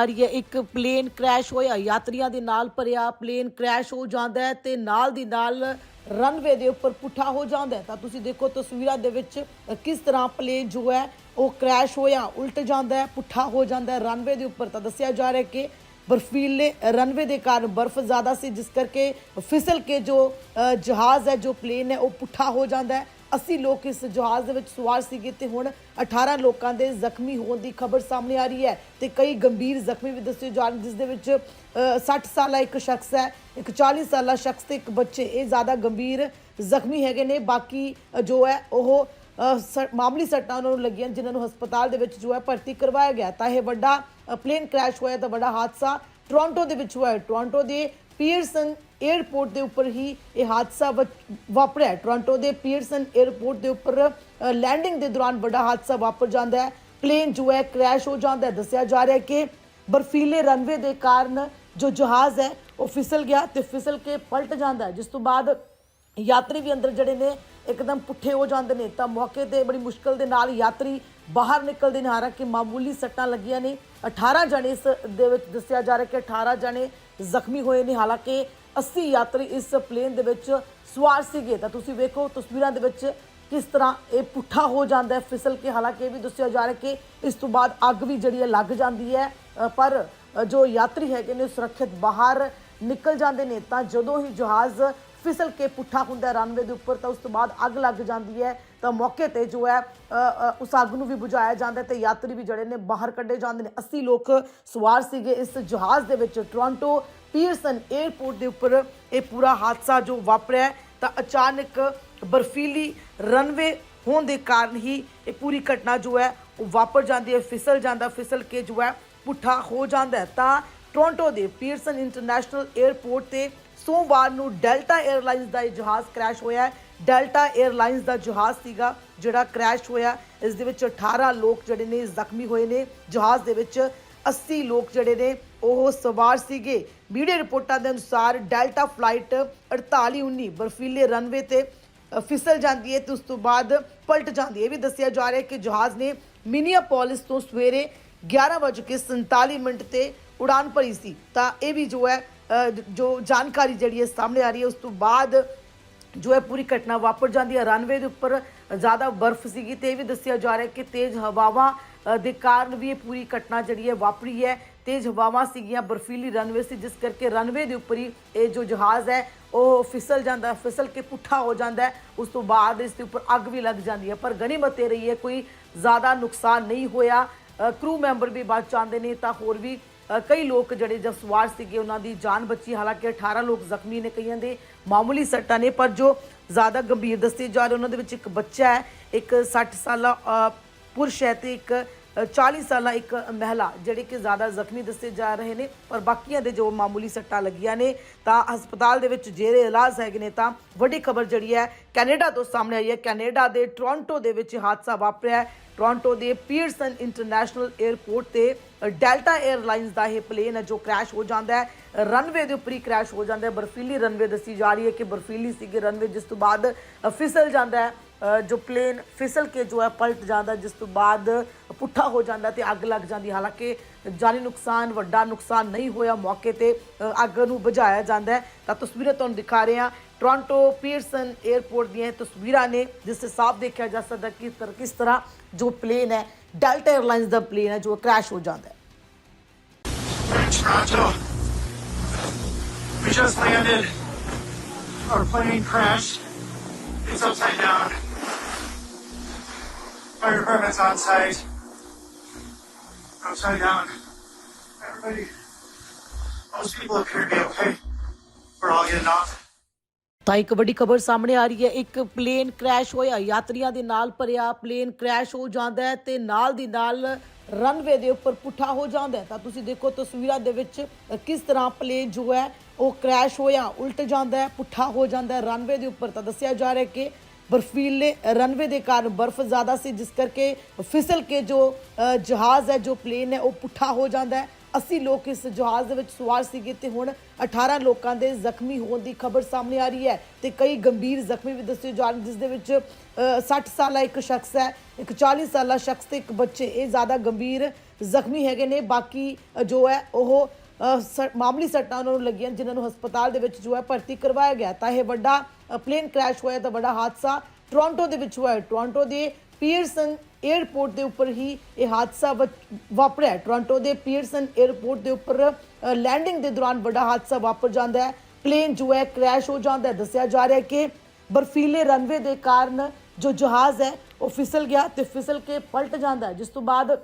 ਆ ਰਹੀ ਇੱਕ ਪਲੇਨ ਕ੍ਰੈਸ਼ ਹੋਇਆ, ਯਾਤਰੀਆਂ ਦੇ ਨਾਲ ਭਰਿਆ, ਪਲੇਨ ਕ੍ਰੈਸ਼ ਹੋ ਜਾਂਦਾ ਹੈ ਤੇ ਨਾਲ ਦੀ ਨਾਲ ਰਨਵੇ ਦੇ ਉੱਪਰ ਪੁੱਠਾ ਹੋ ਜਾਂਦਾ ਹੈ। ਤਾਂ ਤੁਸੀਂ ਦੇਖੋ ਤਸਵੀਰਾਂ ਦੇ ਵਿੱਚ ਕਿਸ ਤਰ੍ਹਾਂ ਪਲੇਨ ਜੋ ਹੈ, ਉਹ ਕ੍ਰੈਸ਼ ਹੋਇਆ, ਉਲਟ ਜਾਂਦਾ ਹੈ, ਪੁੱਠਾ ਹੋ ਜਾਂਦਾ ਹੈ ਰਨਵੇ ਦੇ ਉੱਪਰ। ਤਾਂ ਦੱਸਿਆ ਜਾ ਰਿਹਾ ਕਿ ਬਰਫੀਲੇ ਰਨਵੇ ਦੇ ਕਾਰਨ ਬਰਫ਼ ਜ਼ਿਆਦਾ ਸੀ, ਜਿਸ ਕਰਕੇ ਫਿਸਲ ਕੇ ਜੋ ਜਹਾਜ਼ ਹੈ, ਜੋ ਪਲੇਨ ਹੈ, ਉਹ ਪੁੱਠਾ ਹੋ ਜਾਂਦਾ ਹੈ। 80 ਲੋਕ ਇਸ ਜਹਾਜ਼ ਦੇ ਵਿੱਚ ਸਵਾਰ ਸੀਗੇ ਤੇ ਹੁਣ 18 ਲੋਕਾਂ ਦੇ ਜ਼ਖਮੀ ਹੋਣ ਦੀ ਖਬਰ ਸਾਹਮਣੇ ਆ ਰਹੀ ਹੈ ਤੇ ਕਈ ਗੰਭੀਰ ਜ਼ਖਮੀ ਵੀ ਦੱਸੇ ਜਾ ਰਹੇ ਜਿਸ ਦੇ ਵਿੱਚ ਅ, 60 ਸਾਲਾ ਇੱਕ ਸ਼ਖਸ ਹੈ ਇੱਕ 40 ਸਾਲਾ ਸ਼ਖਸ ਤੇ ਇੱਕ ਬੱਚੇ ਇਹ ਜ਼ਿਆਦਾ ਗੰਭੀਰ ਜ਼ਖਮੀ ਹੈਗੇ ਨੇ। ਬਾਕੀ ਜੋ ਹੈ ਉਹ ਅ, ਸ- ਮਾਮੂਲੀ ਸੱਟਾਂ ਉਹਨਾਂ ਨੂੰ ਲੱਗੀਆਂ ਜਿਨ੍ਹਾਂ ਨੂੰ ਹਸਪਤਾਲ ਦੇ ਵਿੱਚ ਜੋ ਹੈ ਭਰਤੀ ਕਰਵਾਇਆ ਗਿਆ। ਤਾਂ ਇਹ ਵੱਡਾ ਪਲੇਨ ਕ੍ਰੈਸ਼ ਹੋਇਆ ਤਾਂ ਵੱਡਾ ਹਾਦਸਾ ਟੋਰਾਂਟੋ ਦੇ ਵਿੱਚ ਹੋਇਆ। ਟੋਰਾਂਟੋ ਦੇ ਪੀਅਰਸਨ 에ਅਰਪੋਰਟ ਦੇ ਉੱਪਰ ਹੀ ਇਹ ਹਾਦਸਾ ਵਾ- ਵਾਪਰਿਆ। ਟੋਰਾਂਟੋ ਦੇ ਪੀਅਰਸਨ 에ਅਰਪੋਰਟ ਦੇ ਉੱਪਰ ਲੈਂਡਿੰਗ ਦੇ ਦੌਰਾਨ ਵੱਡਾ ਹਾਦਸਾ ਵਾਪਰ ਜਾਂਦਾ ਹੈ। ਪਲੇਨ ਜੋ ਹੈ ਕ੍ਰੈਸ਼ ਹੋ ਜਾਂਦਾ ਹੈ। ਦੱਸਿਆ ਜਾ ਰਿਹਾ ਹੈ ਕਿ ਬਰਫੀਲੇ ਰਨਵੇ ਦੇ ਕਾਰਨ ਜੋ ਜਹਾਜ਼ ਹੈ, ਉਹ ਫਿਸਲ ਗਿਆ ਤੇ ਫਿਸਲ ਕੇ ਪਲਟ ਜਾਂਦਾ ਹੈ। ਜਿਸ ਤੋਂ ਬਾਅਦ ਯਾਤਰੀ ਵੀ ਅੰਦਰ ਜਿਹੜੇ ਨੇ, ਇੱਕਦਮ ਪੁੱਠੇ ਹੋ ਜਾਂਦੇ ਨੇ। ਤਾਂ ਮੌਕੇ ਤੇ ਬੜੀ ਮੁਸ਼ਕਲ ਦੇ ਨਾਲ ਯਾਤਰੀ ਬਾਹਰ ਨਿਕਲਦੇ ਨੇ। ਹਾਲਾਂਕਿ ਮਾਮੂਲੀ ਸੱਟਾਂ ਲੱਗੀਆਂ ਨੇ। 18 ਜਣੇ ਇਸ ਦੇ ਵਿੱਚ ਦੱਸਿਆ ਜਾ ਰਿਹਾ ਕਿ 18 ਜਣੇ ਜ਼ਖਮੀ ਹੋਏ ਨੇ। ਹਾਲਾਂਕਿ 80 ਯਾਤਰੀ ਇਸ ਪਲੇਨ ਦੇ ਵਿੱਚ ਸਵਾਰ ਸੀਗੇ। ਤਾਂ ਤੁਸੀਂ ਵੇਖੋ ਤਸਵੀਰਾਂ ਦੇ ਵਿੱਚ ਕਿਸ ਤਰ੍ਹਾਂ ਇਹ ਪੁੱਠਾ ਹੋ ਜਾਂਦਾ ਹੈ, ਫਿਸਲ ਕੇ। ਹਾਲਾਂਕਿ ਇਹ ਵੀ ਦੱਸਿਆ ਜਾ ਰਿਹਾ ਕਿ ਇਸ ਤੋਂ ਬਾਅਦ ਅੱਗ ਵੀ ਜਿਹੜੀ ਹੈ ਲੱਗ ਜਾਂਦੀ ਹੈ। ਪਰ ਜੋ ਯਾਤਰੀ ਹੈਗੇ ਨੇ ਸੁਰੱਖਿਅਤ ਬਾਹਰ ਨਿਕਲ ਜਾਂਦੇ ਨੇ। ਤਾਂ ਜਦੋਂ ਹੀ ਜਹਾਜ਼ ਫਿਸਲ ਕੇ ਪੁੱਠਾ ਹੁੰਦਾ ਰਨਵੇ ਦੇ ਉੱਪਰ, ਤਾਂ ਉਸ ਤੋਂ ਬਾਅਦ ਅੱਗ ਲੱਗ ਜਾਂਦੀ ਹੈ। ਤਾਂ ਮੌਕੇ ਤੇ ਜੋ ਹੈ ਉਸ ਅੱਗ ਨੂੰ ਵੀ ਬੁਝਾਇਆ ਜਾਂਦਾ ਤੇ ਯਾਤਰੀ ਵੀ ਜਿਹੜੇ ਨੇ ਬਾਹਰ ਕੱਢੇ ਜਾਂਦੇ ਨੇ। 80 ਲੋਕ ਸਵਾਰ ਸੀਗੇ ਇਸ ਜਹਾਜ਼ ਦੇ ਵਿੱਚ ਟੋਰਾਂਟੋ ਪੀਰਸਨ 에어ਪੋਰਟ ਦੇ ਉੱਪਰ। ਇਹ ਪੂਰਾ ਹਾਦਸਾ ਜੋ ਵਾਪਰਿਆ ਤਾਂ ਅਚਾਨਕ ਬਰਫੀਲੀ ਰਨਵੇ ਹੋਣ ਦੇ ਕਾਰਨ ਹੀ ਇਹ ਪੂਰੀ ਘਟਨਾ ਜੋ ਹੈ, ਉਹ ਵਾਪਰ ਜਾਂਦੀ ਹੈ, ਫਿਸਲ ਜਾਂਦਾ, ਫਿਸਲ ਕੇ ਜੋ ਹੈ, ਪੁੱਠਾ ਹੋ ਜਾਂਦਾ ਤਾਂ ਟੋਰਾਂਟੋ ਦੇ ਪੀਰਸਨ ਇੰਟਰਨੈਸ਼ਨਲ 에어ਪੋਰਟ ਤੇ ਸੋਮਵਾਰ ਨੂੰ ਡੈਲਟਾ 에ਅਰਲਾਈਨਸ ਦਾ ਇਹ ਜਹਾਜ਼ ਕ੍ਰੈਸ਼ ਹੋਇਆ ਹੈ। ਡੈਲਟਾ 에ਅਰਲਾਈਨਸ ਦਾ ਜਹਾਜ਼ ਸੀਗਾ, ਜਿਹੜਾ ਕ੍ਰੈਸ਼ ਹੋਇਆ। ਇਸ ਦੇ ਵਿੱਚ 18 ਲੋਕ ਜਿਹੜੇ ਨੇ ਜ਼ਖਮੀ ਹੋਏ ਨੇ। ਜਹਾਜ਼ ਦੇ ਵਿੱਚ 80 ਲੋਕ ਜਿਹੜੇ ਨੇ ਉਹ ਸਵਾਰ ਸੀਗੇ। ਮੀਡੀਆ ਰਿਪੋਰਟਾਂ ਦੇ ਅਨੁਸਾਰ ਡੈਲਟਾ ਫਲਾਈਟ 4819 ਬਰਫੀਲੇ ਰਨਵੇ ਤੇ ਫਿਸਲ ਜਾਂਦੀ ਹੈ ਤੇ ਉਸ ਤੋਂ ਬਾਅਦ ਪਲਟ ਜਾਂਦੀ ਹੈ। ਇਹ ਵੀ ਦੱਸਿਆ ਜਾ ਰਿਹਾ ਹੈ ਕਿ ਜਹਾਜ਼ ਨੇ ਮਿਨੀਆਪੋਲਿਸ ਤੋਂ ਸਵੇਰੇ 11:47 ਮਿੰਟ ਤੇ ਉਡਾਨ ਭਰੀ ਸੀ। ਤਾਂ ਇਹ ਵੀ ਜੋ ਹੈ ਜੋ ਜਾਣਕਾਰੀ ਜਿਹੜੀ ਹੈ ਸਾਹਮਣੇ ਆ ਰਹੀ ਹੈ, ਉਸ ਤੋਂ ਬਾਅਦ ਜੋ ਹੈ ਪੂਰੀ ਘਟਨਾ ਵਾਪਰ ਜਾਂਦੀ ਹੈ ਰਨਵੇ ਦੇ ਉੱਪਰ ਜ਼ਿਆਦਾ ਬਰਫ਼ ਸੀਗੀ ਤੇ ਇਹ ਵੀ ਦੱਸਿਆ ਜਾ ਰਿਹਾ ਕਿ ਤੇਜ਼ ਹਵਾਵਾਂ ਦੇ ਕਾਰਨ ਵੀ ਇਹ ਪੂਰੀ ਘਟਨਾ ਜਿਹੜੀ ਹੈ ਵਾਪਰੀ ਹੈ। ਤੇਜ਼ ਹਵਾਵਾਂ ਸੀਗੀਆਂ, ਬਰਫੀਲੀ ਰਨਵੇ ਸੀ, ਜਿਸ ਕਰਕੇ ਰਨਵੇ ਦੇ ਉੱਪਰ ਹੀ ਇਹ ਜੋ ਜਹਾਜ਼ ਹੈ, ਉਹ ਫਿਸਲ ਜਾਂਦਾ ਫਿਸਲ ਕੇ ਪੁੱਠਾ ਹੋ ਜਾਂਦਾ ਉਸ ਤੋਂ ਬਾਅਦ ਇਸ ਦੇ ਉੱਪਰ ਅੱਗ ਵੀ ਲੱਗ ਜਾਂਦੀ ਹੈ। ਪਰ ਗਨੀਮਤ ਇਹ ਰਹੀ ਹੈ, ਕੋਈ ਜ਼ਿਆਦਾ ਨੁਕਸਾਨ ਨਹੀਂ ਹੋਇਆ। ਕਰੂ ਮੈਂਬਰ ਵੀ ਬਚ ਜਾਂਦੇ ਨੇ, ਤਾਂ ਹੋਰ ਵੀ ਕਈ ਲੋਕ ਜਿਹੜੇ ਜਦ ਸਵਾਰ ਸੀਗੇ, ਉਹਨਾਂ ਦੀ ਜਾਨ ਬਚੀ। ਹਾਲਾਂਕਿ 18 ਲੋਕ ਜ਼ਖਮੀ ਨੇ ਕਈਆਂ ਦੇ। ਮਾਮੂਲੀ ਸੱਟਾਂ ਨੇ ਪਰ ਜੋ ਜ਼ਿਆਦਾ ਗੰਭੀਰ ਦੱਸੇ ਜਾ ਰਹੇ ਉਹਨਾਂ ਦੇ ਵਿੱਚ ਇੱਕ ਬੱਚਾ ਹੈ ਇੱਕ 60 ਸਾਲਾ ਪੁਰਸ਼ ਹੈ ਤੇ ਇੱਕ ਅ, 40 ਸਾਲਾ ਇੱਕ ਮਹਿਲਾ ਜਿਹੜੇ ਕਿ ਜ਼ਿਆਦਾ ਜ਼ਖਮੀ ਦੱਸੇ ਜਾ ਰਹੇ ਨੇ ਪਰ ਬਾਕੀਆਂ ਦੇ ਜੋ ਮਾਮੂਲੀ ਸੱਟਾਂ ਲੱਗੀਆਂ ਨੇ ਤਾਂ ਹਸਪਤਾਲ ਦੇ ਵਿੱਚ ਜੇਰੇ ਇਲਾਜ ਹੈਗੇ ਨੇ ਤਾਂ ਵੱਡੀ ਖਬਰ ਜਿਹੜੀ ਹੈ ਕੈਨੇਡਾ ਤੋਂ ਸਾਹਮਣੇ ਆਈ ਹੈ। ਕੈਨੇਡਾ ਦੇ ਟੋਰਾਂਟੋ ਦੇ ਵਿੱਚ ਹਾਦਸਾ ਵਾਪਰਿਆ ਟੋਰਾਂਟੋ ਦੇ ਪੀਅਰਸਨ ਇੰਟਰਨੈਸ਼ਨਲ 에ਅਰਪੋਰਟ ਤੇ ਡੈਲਟਾ 에ਅਰਲਾਈਨਸ ਦਾ ਇਹ ਪਲੇਨ ਹੈ ਜੋ ਕ੍ਰੈਸ਼ ਹੋ ਜਾਂਦਾ ਹੈ। ਰਨਵੇ ਦੇ ਉੱਪਰ ਹੀ ਕ੍ਰੈਸ਼ ਹੋ ਜਾਂਦਾ ਹੈ। ਬਰਫੀਲੀ ਰਨਵੇ ਦੱਸੀ ਜਾ ਰਹੀ ਹੈ ਕਿ ਬਰਫੀਲੀ ਸੀਗੇ ਰਨਵੇ ਜਿਸ ਤੋਂ ਬਾਅਦ ਫਿਸਲ ਜਾਂਦਾ ਹੈ। ਜੋ ਪਲੇਨ ਫਿਸਲ ਕੇ ਜੋ ਹੈ, ਪਲਟ ਜਾਂਦਾ ਜਿਸ ਤੋਂ ਬਾਅਦ ਪੁੱਠਾ ਹੋ ਜਾਂਦਾ ਤੇ ਅੱਗ ਲੱਗ ਜਾਂਦੀ ਹਾਲਾਂਕਿ ਜਾਨੀ ਨੁਕਸਾਨ, ਵੱਡਾ ਨੁਕਸਾਨ ਨਹੀਂ ਹੋਇਆ ਮੌਕੇ ਤੇ ਅੱਗ ਨੂੰ ਬੁਝਾਇਆ ਜਾਂਦਾ ਹੈ। ਤਾਂ ਤਸਵੀਰਾਂ ਤੁਹਾਨੂੰ ਦਿਖਾ ਰਹੇ ਹਾਂ। ਟੋਰਾਂਟੋ ਪੀਅਰਸਨ 에ਅਰਪੋਰਟ ਦੀਆਂ ਇਹ ਤਸਵੀਰਾਂ ਨੇ, ਜਿਸ ਤੇ ਸਾਫ਼ ਦੇਖਿਆ ਜਾ ਸਕਦਾ ਕਿ ਤਰ, ਕਿਸ ਤਰ੍ਹਾਂ ਜੋ ਪਲੇਨ ਹੈ ਡੈਲਟਾ 에ਅਰਲਾਈਨਸ ਦਾ ਪਲੇਨ ਹੈ ਜੋ ਕ੍ਰੈਸ਼ ਹੋ ਜਾਂਦਾ Toronto. We just landed. Our plane crashed. It's upside down. Fire department's on site. Upside down. Everybody, most people appear to be okay. We're all getting off. ਤਾਂ ਇੱਕ ਵੱਡੀ ਖਬਰ ਸਾਹਮਣੇ ਆ ਰਹੀ ਹੈ। ਇੱਕ ਪਲੇਨ ਕ੍ਰੈਸ਼ ਹੋਇਆ, ਯਾਤਰੀਆਂ ਦੇ ਨਾਲ ਭਰਿਆ ਪਲੇਨ ਕ੍ਰੈਸ਼ ਹੋ ਜਾਂਦਾ ਹੈ ਤੇ ਨਾਲ ਦੀ ਨਾਲ ਰਨਵੇ ਦੇ ਉੱਪਰ ਪੁੱਠਾ ਹੋ ਜਾਂਦਾ ਤਾਂ ਤੁਸੀਂ ਦੇਖੋ ਤਸਵੀਰਾਂ ਦੇ ਵਿੱਚ ਕਿਸ ਤਰ੍ਹਾਂ ਪਲੇਨ ਜੋ ਹੈ, ਉਹ ਕ੍ਰੈਸ਼ ਹੋਇਆ, ਉਲਟ ਜਾਂਦਾ ਹੈ, ਪੁੱਠਾ ਹੋ ਜਾਂਦਾ ਹੈ ਰਨਵੇ ਦੇ ਉੱਪਰ। ਤਾਂ ਦੱਸਿਆ ਜਾ ਰਿਹਾ ਕਿ ਬਰਫੀਲੇ ਰਨਵੇ ਦੇ ਕਾਰਨ ਬਰਫ਼ ਜ਼ਿਆਦਾ ਸੀ, ਜਿਸ ਕਰਕੇ ਫਿਸਲ ਕੇ ਜੋ ਜਹਾਜ਼ ਹੈ, ਜੋ ਪਲੇਨ ਹੈ, ਉਹ ਪੁੱਠਾ ਹੋ ਜਾਂਦਾ ਹੈ। 80 ਲੋਕ ਇਸ ਜਹਾਜ਼ ਦੇ ਵਿੱਚ ਸਵਾਰ ਸੀਗੇ ਤੇ ਹੁਣ 18 ਲੋਕਾਂ ਦੇ ਜ਼ਖਮੀ ਹੋਣ ਦੀ ਖਬਰ ਸਾਹਮਣੇ ਆ ਰਹੀ ਹੈ ਤੇ ਕਈ ਗੰਭੀਰ ਜ਼ਖਮੀ ਵੀ ਦੱਸੇ ਜਾ ਰਹੇ ਜਿਸ ਦੇ ਵਿੱਚ ਅ, 60 ਸਾਲਾ ਇੱਕ ਸ਼ਖਸ ਹੈ ਇੱਕ 40 ਸਾਲਾ ਸ਼ਖਸ ਤੇ ਇੱਕ ਬੱਚੇ ਇਹ ਜ਼ਿਆਦਾ ਗੰਭੀਰ ਜ਼ਖਮੀ ਹੈਗੇ ਨੇ। ਬਾਕੀ ਜੋ ਹੈ ਉਹ ਸ- ਮਾਮੂਲੀ ਸੱਟਾਂ ਉਹਨਾਂ ਨੂੰ ਲੱਗੀਆਂ ਜਿਨ੍ਹਾਂ ਨੂੰ ਹਸਪਤਾਲ ਦੇ ਵਿੱਚ ਜੋ ਹੈ ਭਰਤੀ ਕਰਵਾਇਆ ਗਿਆ। ਤਾਂ ਇਹ ਵੱਡਾ ਪਲੇਨ ਕ੍ਰੈਸ਼ ਹੋਇਆ ਤਾਂ ਵੱਡਾ ਹਾਦਸਾ ਟੋਰਾਂਟੋ ਦੇ ਵਿੱਚ ਹੋਇਆ। ਟੋਰਾਂਟੋ ਦੇ ਪੀਅਰਸਨ 에ਅਰਪੋਰਟ ਦੇ ਉੱਪਰ ਹੀ ਇਹ ਹਾਦਸਾ ਵਾ- ਵਾਪਰਿਆ। ਟੋਰਾਂਟੋ ਦੇ ਪੀਅਰਸਨ 에ਅਰਪੋਰਟ ਦੇ ਉੱਪਰ ਲੈਂਡਿੰਗ ਦੇ ਦੌਰਾਨ ਵੱਡਾ ਹਾਦਸਾ ਵਾਪਰ ਜਾਂਦਾ ਹੈ। ਪਲੇਨ ਜੋ ਹੈ ਕ੍ਰੈਸ਼ ਹੋ ਜਾਂਦਾ ਹੈ। ਦੱਸਿਆ ਜਾ ਰਿਹਾ ਹੈ ਕਿ ਬਰਫੀਲੇ ਰਨਵੇ ਦੇ ਕਾਰਨ ਜੋ ਜਹਾਜ਼ ਹੈ, ਉਹ ਫਿਸਲ ਗਿਆ ਤੇ ਫਿਸਲ ਕੇ ਪਲਟ ਜਾਂਦਾ ਹੈ। ਜਿਸ ਤੋਂ ਬਾਅਦ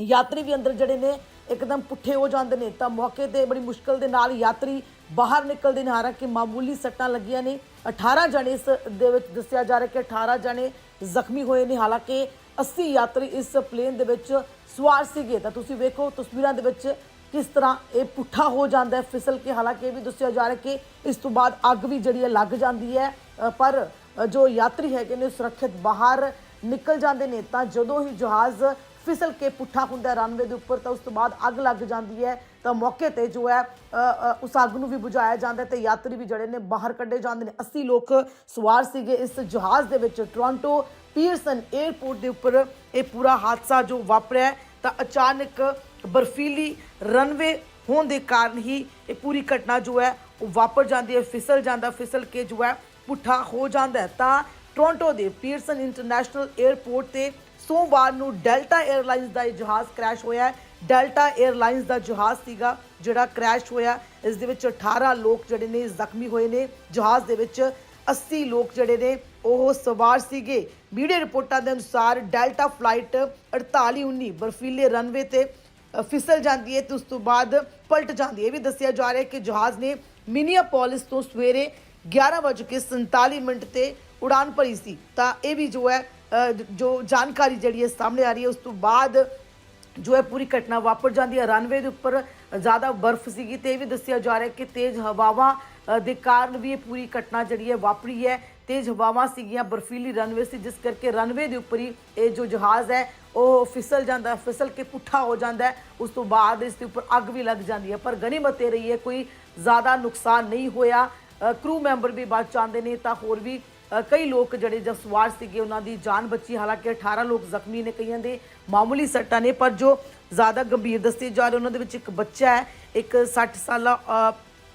ਯਾਤਰੀ ਵੀ ਅੰਦਰ ਜਿਹੜੇ ਨੇ, ਇੱਕਦਮ ਪੁੱਠੇ ਹੋ ਜਾਂਦੇ ਨੇ। ਤਾਂ ਮੌਕੇ ਤੇ ਬੜੀ ਮੁਸ਼ਕਲ ਦੇ ਨਾਲ ਯਾਤਰੀ ਬਾਹਰ ਨਿਕਲਦੇ ਨੇ। ਹਾਲਾਂਕਿ ਮਾਮੂਲੀ ਸੱਟਾਂ ਲੱਗੀਆਂ ਨੇ। 18 ਜਣੇ ਇਸ ਦੇ ਵਿੱਚ ਦੱਸਿਆ ਜਾ ਰਿਹਾ ਕਿ 18 ਜਣੇ ਜ਼ਖਮੀ ਹੋਏ ਨੇ। ਹਾਲਾਂਕਿ 80 ਯਾਤਰੀ ਇਸ ਪਲੇਨ ਦੇ ਵਿੱਚ ਸਵਾਰ ਸੀਗੇ। ਤਾਂ ਤੁਸੀਂ ਵੇਖੋ ਤਸਵੀਰਾਂ ਦੇ ਵਿੱਚ ਕਿਸ ਤਰ੍ਹਾਂ ਇਹ ਪੁੱਠਾ ਹੋ ਜਾਂਦਾ ਹੈ, ਫਿਸਲ ਕੇ। ਹਾਲਾਂਕਿ ਇਹ ਵੀ ਦੱਸਿਆ ਜਾ ਰਿਹਾ ਕਿ ਇਸ ਤੋਂ ਬਾਅਦ ਅੱਗ ਵੀ ਜਿਹੜੀ ਹੈ ਲੱਗ ਜਾਂਦੀ ਹੈ। ਪਰ ਜੋ ਯਾਤਰੀ ਹੈਗੇ ਨੇ ਸੁਰੱਖਿਅਤ ਬਾਹਰ ਨਿਕਲ ਜਾਂਦੇ ਨੇ। ਤਾਂ ਜਦੋਂ ਹੀ ਜਹਾਜ਼ ਫਿਸਲ ਕੇ ਪੁੱਠਾ ਹੁੰਦਾ ਰਨਵੇ ਦੇ ਉੱਪਰ, ਤਾਂ ਉਸ ਤੋਂ ਬਾਅਦ ਅੱਗ ਲੱਗ ਜਾਂਦੀ ਹੈ। ਤਾਂ ਮੌਕੇ ਤੇ ਜੋ ਹੈ ਉਸ ਅੱਗ ਨੂੰ ਵੀ ਬੁਝਾਇਆ ਜਾਂਦਾ ਤੇ ਯਾਤਰੀ ਵੀ ਜਿਹੜੇ ਨੇ ਬਾਹਰ ਕੱਢੇ ਜਾਂਦੇ ਨੇ। 80 ਲੋਕ ਸਵਾਰ ਸੀਗੇ ਇਸ ਜਹਾਜ਼ ਦੇ ਵਿੱਚ ਟੋਰਾਂਟੋ ਪੀਅਰਸਨ 에ਅਰਪੋਰਟ ਦੇ ਉੱਪਰ। ਇਹ ਪੂਰਾ ਹਾਦਸਾ ਜੋ ਵਾਪਰਿਆ ਤਾਂ ਅਚਾਨਕ ਬਰਫੀਲੀ ਰਨਵੇ ਹੋਣ ਦੇ ਕਾਰਨ ਹੀ ਇਹ ਪੂਰੀ ਘਟਨਾ ਜੋ ਹੈ, ਉਹ ਵਾਪਰ ਜਾਂਦੀ ਹੈ, ਫਿਸਲ ਜਾਂਦਾ, ਫਿਸਲ ਕੇ ਜੋ ਹੈ, ਪੁੱਠਾ ਹੋ ਜਾਂਦਾ ਤਾਂ ਟੋਰਾਂਟੋ ਦੇ ਪੀਅਰਸਨ ਇੰਟਰਨੈਸ਼ਨਲ 에ਅਰਪੋਰਟ ਤੇ ਸੋਮਵਾਰ ਨੂੰ ਡੈਲਟਾ 에ਅਰਲਾਈਨਸ ਦਾ ਇਹ ਜਹਾਜ਼ ਕ੍ਰੈਸ਼ ਹੋਇਆ ਹੈ। ਡੈਲਟਾ 에ਅਰਲਾਈਨਸ ਦਾ ਜਹਾਜ਼ ਸੀਗਾ, ਜਿਹੜਾ ਕ੍ਰੈਸ਼ ਹੋਇਆ। ਇਸ ਦੇ ਵਿੱਚ 18 ਲੋਕ ਜਿਹੜੇ ਨੇ ਜ਼ਖਮੀ ਹੋਏ ਨੇ। ਜਹਾਜ਼ ਦੇ ਵਿੱਚ 80 ਲੋਕ ਜਿਹੜੇ ਨੇ ਉਹ ਸਵਾਰ ਸੀਗੇ। ਮੀਡੀਆ ਰਿਪੋਰਟਾਂ ਦੇ ਅਨੁਸਾਰ ਡੈਲਟਾ ਫਲਾਈਟ 4819 ਬਰਫੀਲੇ ਰਨਵੇ ਤੇ ਫਿਸਲ ਜਾਂਦੀ ਹੈ ਤੇ ਉਸ ਤੋਂ ਬਾਅਦ ਪਲਟ ਜਾਂਦੀ ਹੈ। ਇਹ ਵੀ ਦੱਸਿਆ ਜਾ ਰਿਹਾ ਹੈ ਕਿ ਜਹਾਜ਼ ਨੇ ਮਿਨੀਆਪੋਲਿਸ ਤੋਂ ਸਵੇਰੇ 11:47 ਮਿੰਟ ਤੇ ਉਡਾਨ ਭਰੀ ਸੀ। ਤਾਂ ਇਹ ਵੀ ਜੋ ਹੈ ਜੋ ਜਾਣਕਾਰੀ ਜਿਹੜੀ ਹੈ ਸਾਹਮਣੇ ਆ ਰਹੀ ਹੈ, ਉਸ ਤੋਂ ਬਾਅਦ ਜੋ ਹੈ ਪੂਰੀ ਘਟਨਾ ਵਾਪਰ ਜਾਂਦੀ ਹੈ ਰਨਵੇ ਦੇ ਉੱਪਰ ਜ਼ਿਆਦਾ ਬਰਫ਼ ਸੀਗੀ ਤੇ ਇਹ ਵੀ ਦੱਸਿਆ ਜਾ ਰਿਹਾ ਕਿ ਤੇਜ਼ ਹਵਾਵਾਂ ਦੇ ਕਾਰਨ ਵੀ ਇਹ ਪੂਰੀ ਘਟਨਾ ਜਿਹੜੀ ਹੈ ਵਾਪਰੀ ਹੈ। ਤੇਜ਼ ਹਵਾਵਾਂ ਸੀਗੀਆਂ, ਬਰਫੀਲੀ ਰਨਵੇ ਸੀ, ਜਿਸ ਕਰਕੇ ਰਨਵੇ ਦੇ ਉੱਪਰ ਹੀ ਇਹ ਜੋ ਜਹਾਜ਼ ਹੈ, ਉਹ ਫਿਸਲ ਜਾਂਦਾ ਫਿਸਲ ਕੇ ਪੁੱਠਾ ਹੋ ਜਾਂਦਾ ਉਸ ਤੋਂ ਬਾਅਦ ਇਸ ਦੇ ਉੱਪਰ ਅੱਗ ਵੀ ਲੱਗ ਜਾਂਦੀ ਹੈ। ਪਰ ਗਨੀਮਤ ਇਹ ਰਹੀ ਹੈ ਕੋਈ ਜ਼ਿਆਦਾ ਨੁਕਸਾਨ ਨਹੀਂ ਹੋਇਆ। ਕਰੂ ਮੈਂਬਰ ਵੀ ਬਚ ਜਾਂਦੇ ਨੇ, ਤਾਂ ਹੋਰ ਵੀ ਕਈ ਲੋਕ ਜਿਹੜੇ ਜਦ ਸਵਾਰ ਸੀਗੇ ਉਹਨਾਂ ਦੀ ਜਾਨ ਬਚੀ। ਹਾਲਾਂਕਿ 18 ਲੋਕ ਜ਼ਖਮੀ ਨੇ ਕਈਆਂ ਦੇ ਮਾਮੂਲੀ ਸੱਟਾਂ ਨੇ ਪਰ ਜੋ ਜ਼ਿਆਦਾ ਗੰਭੀਰ ਦੱਸੇ ਜਾ ਰਹੇ ਉਹਨਾਂ ਦੇ ਵਿੱਚ ਇੱਕ ਬੱਚਾ ਹੈ ਇੱਕ 60 ਸਾਲਾ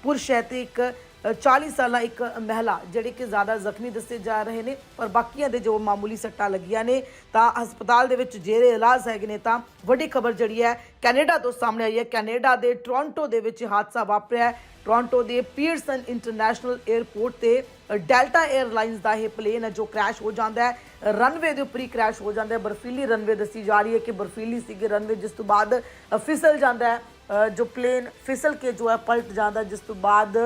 ਪੁਰਸ਼ ਹੈ ਤੇ ਇੱਕ ਅ, 40 ਸਾਲਾ ਇੱਕ ਮਹਿਲਾ ਜਿਹੜੇ ਕਿ ਜ਼ਿਆਦਾ ਜ਼ਖਮੀ ਦੱਸੇ ਜਾ ਰਹੇ ਨੇ ਪਰ ਬਾਕੀਆਂ ਦੇ ਜੋ ਮਾਮੂਲੀ ਸੱਟਾਂ ਲੱਗੀਆਂ ਨੇ ਤਾਂ ਹਸਪਤਾਲ ਦੇ ਵਿੱਚ ਜੇਰੇ ਇਲਾਜ ਹੈਗੇ ਨੇ ਤਾਂ ਵੱਡੀ ਖਬਰ ਜਿਹੜੀ ਹੈ ਕੈਨੇਡਾ ਤੋਂ ਸਾਹਮਣੇ ਆਈ ਹੈ। ਕੈਨੇਡਾ ਦੇ ਟੋਰਾਂਟੋ ਦੇ ਵਿੱਚ ਹਾਦਸਾ ਵਾਪਰਿਆ ਟੋਰਾਂਟੋ ਦੇ ਪੀਅਰਸਨ ਇੰਟਰਨੈਸ਼ਨਲ 에ਅਰਪੋਰਟ ਤੇ ਡੈਲਟਾ 에ਅਰਲਾਈਨਸ ਦਾ ਇਹ ਪਲੇਨ ਹੈ ਜੋ ਕ੍ਰੈਸ਼ ਹੋ ਜਾਂਦਾ ਹੈ। ਰਨਵੇ ਦੇ ਉੱਪਰ ਹੀ ਕ੍ਰੈਸ਼ ਹੋ ਜਾਂਦਾ ਹੈ। ਬਰਫੀਲੀ ਰਨਵੇ ਦੱਸੀ ਜਾ ਰਹੀ ਹੈ ਕਿ ਬਰਫੀਲੀ ਸੀਗੀ ਰਨਵੇ ਜਿਸ ਤੋਂ ਬਾਅਦ ਫਿਸਲ ਜਾਂਦਾ ਹੈ। ਜੋ ਪਲੇਨ ਫਿਸਲ ਕੇ ਜੋ ਹੈ ਪਲਟ ਜਾਂਦਾ, ਜਿਸ ਤੋਂ ਬਾਅਦ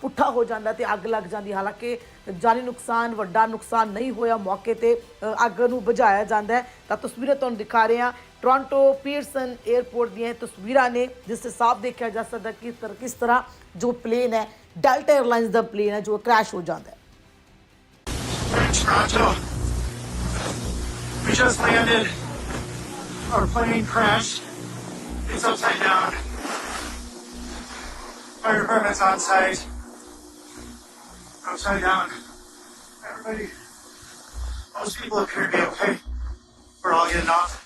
ਪੁੱਠਾ ਹੋ ਜਾਂਦਾ ਤੇ ਅੱਗ ਲੱਗ ਜਾਂਦੀ ਹਾਲਾਂਕਿ ਜਾਨੀ ਨੁਕਸਾਨ, ਵੱਡਾ ਨੁਕਸਾਨ ਨਹੀਂ ਹੋਇਆ, ਮੌਕੇ ਤੇ ਅੱਗ ਨੂੰ ਬੁਝਾਇਆ ਜਾਂਦਾ ਹੈ ਤਾਂ ਤਸਵੀਰਾਂ ਤੁਹਾਨੂੰ ਦਿਖਾ ਰਹੇ ਹਾਂ ਟੋਰਾਂਟੋ ਪੀਅਰਸਨ 에ਅਰਪੋਰਟ ਦੀਆਂ ਇਹ ਤਸਵੀਰਾਂ ਨੇ, ਜਿਸ ਤੇ ਸਾਫ਼ ਦੇਖਿਆ ਜਾ ਸਕਦਾ ਕਿ ਤਰ, ਕਿਸ ਤਰ੍ਹਾਂ ਜੋ ਪਲੇਨ ਹੈ ਡੈਲਟਾ 에ਅਰਲਾਈਨਸ ਦਾ ਪਲੇਨ ਹੈ, ਜੋ ਕ੍ਰੈਸ਼ ਹੋ ਜਾਂਦਾ ਹੈ We just landed. Our plane crashed. It's upside down. Fire department's on site. Upside down. Everybody, most people appear to be okay. We're all getting off.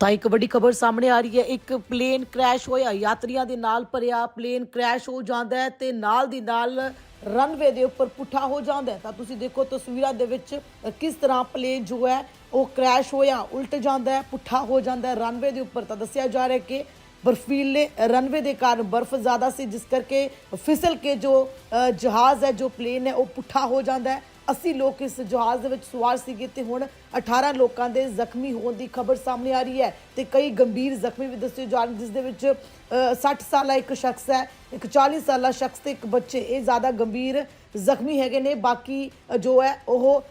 ਤਾਂ ਇੱਕ ਵੱਡੀ ਖਬਰ ਸਾਹਮਣੇ ਆ ਰਹੀ ਹੈ ਇੱਕ ਪਲੇਨ ਕ੍ਰੈਸ਼ ਹੋਇਆ ਯਾਤਰੀਆਂ ਦੇ ਨਾਲ ਭਰਿਆ ਪਲੇਨ ਕ੍ਰੈਸ਼ ਹੋ ਜਾਂਦਾ ਹੈ ਤੇ ਨਾਲ ਦੀ ਨਾਲ ਰਨਵੇ ਦੇ ਉੱਪਰ ਪੁੱਠਾ ਹੋ ਜਾਂਦਾ ਤਾਂ ਤੁਸੀਂ ਦੇਖੋ ਤਸਵੀਰਾਂ ਦੇ ਵਿੱਚ ਕਿਸ ਤਰ੍ਹਾਂ ਪਲੇਨ ਜੋ ਹੈ ਉਹ ਕ੍ਰੈਸ਼ ਹੋਇਆ ਉਲਟ ਜਾਂਦਾ ਹੈ ਪੁੱਠਾ ਹੋ ਜਾਂਦਾ ਹੈ ਰਨਵੇ ਦੇ ਉੱਪਰ ਤਾਂ ਦੱਸਿਆ ਜਾ ਰਿਹਾ ਕਿ ਬਰਫੀਲੇ ਰਨਵੇ ਦੇ ਕਾਰਨ ਬਰਫ਼ ਜ਼ਿਆਦਾ ਸੀ ਜਿਸ ਕਰਕੇ ਫਿਸਲ ਕੇ ਜੋ ਅ, ਜਹਾਜ਼ ਹੈ ਜੋ ਪਲੇਨ ਹੈ ਉਹ ਪੁੱਠਾ ਹੋ ਜਾਂਦਾ ਹੈ। 80 ਲੋਕ ਇਸ ਜਹਾਜ਼ ਦੇ ਵਿੱਚ ਸਵਾਰ ਸੀਗੇ ਤੇ ਹੁਣ 18 ਲੋਕਾਂ ਦੇ ਜ਼ਖਮੀ ਹੋਣ ਦੀ ਖਬਰ ਸਾਹਮਣੇ ਆ ਰਹੀ ਹੈ ਤੇ ਕਈ ਗੰਭੀਰ ਜ਼ਖਮੀ ਵੀ ਦੱਸੇ ਜਾ ਰਹੇ ਜਿਸ ਦੇ ਵਿੱਚ ਅ, 60 ਸਾਲਾ ਇੱਕ ਸ਼ਖਸ ਹੈ ਇੱਕ 40 ਸਾਲਾ ਸ਼ਖਸ ਤੇ ਇੱਕ ਬੱਚੇ ਇਹ ਜ਼ਿਆਦਾ ਗੰਭੀਰ ਜ਼ਖਮੀ ਹੈਗੇ ਨੇ। ਬਾਕੀ ਜੋ ਹੈ ਉਹ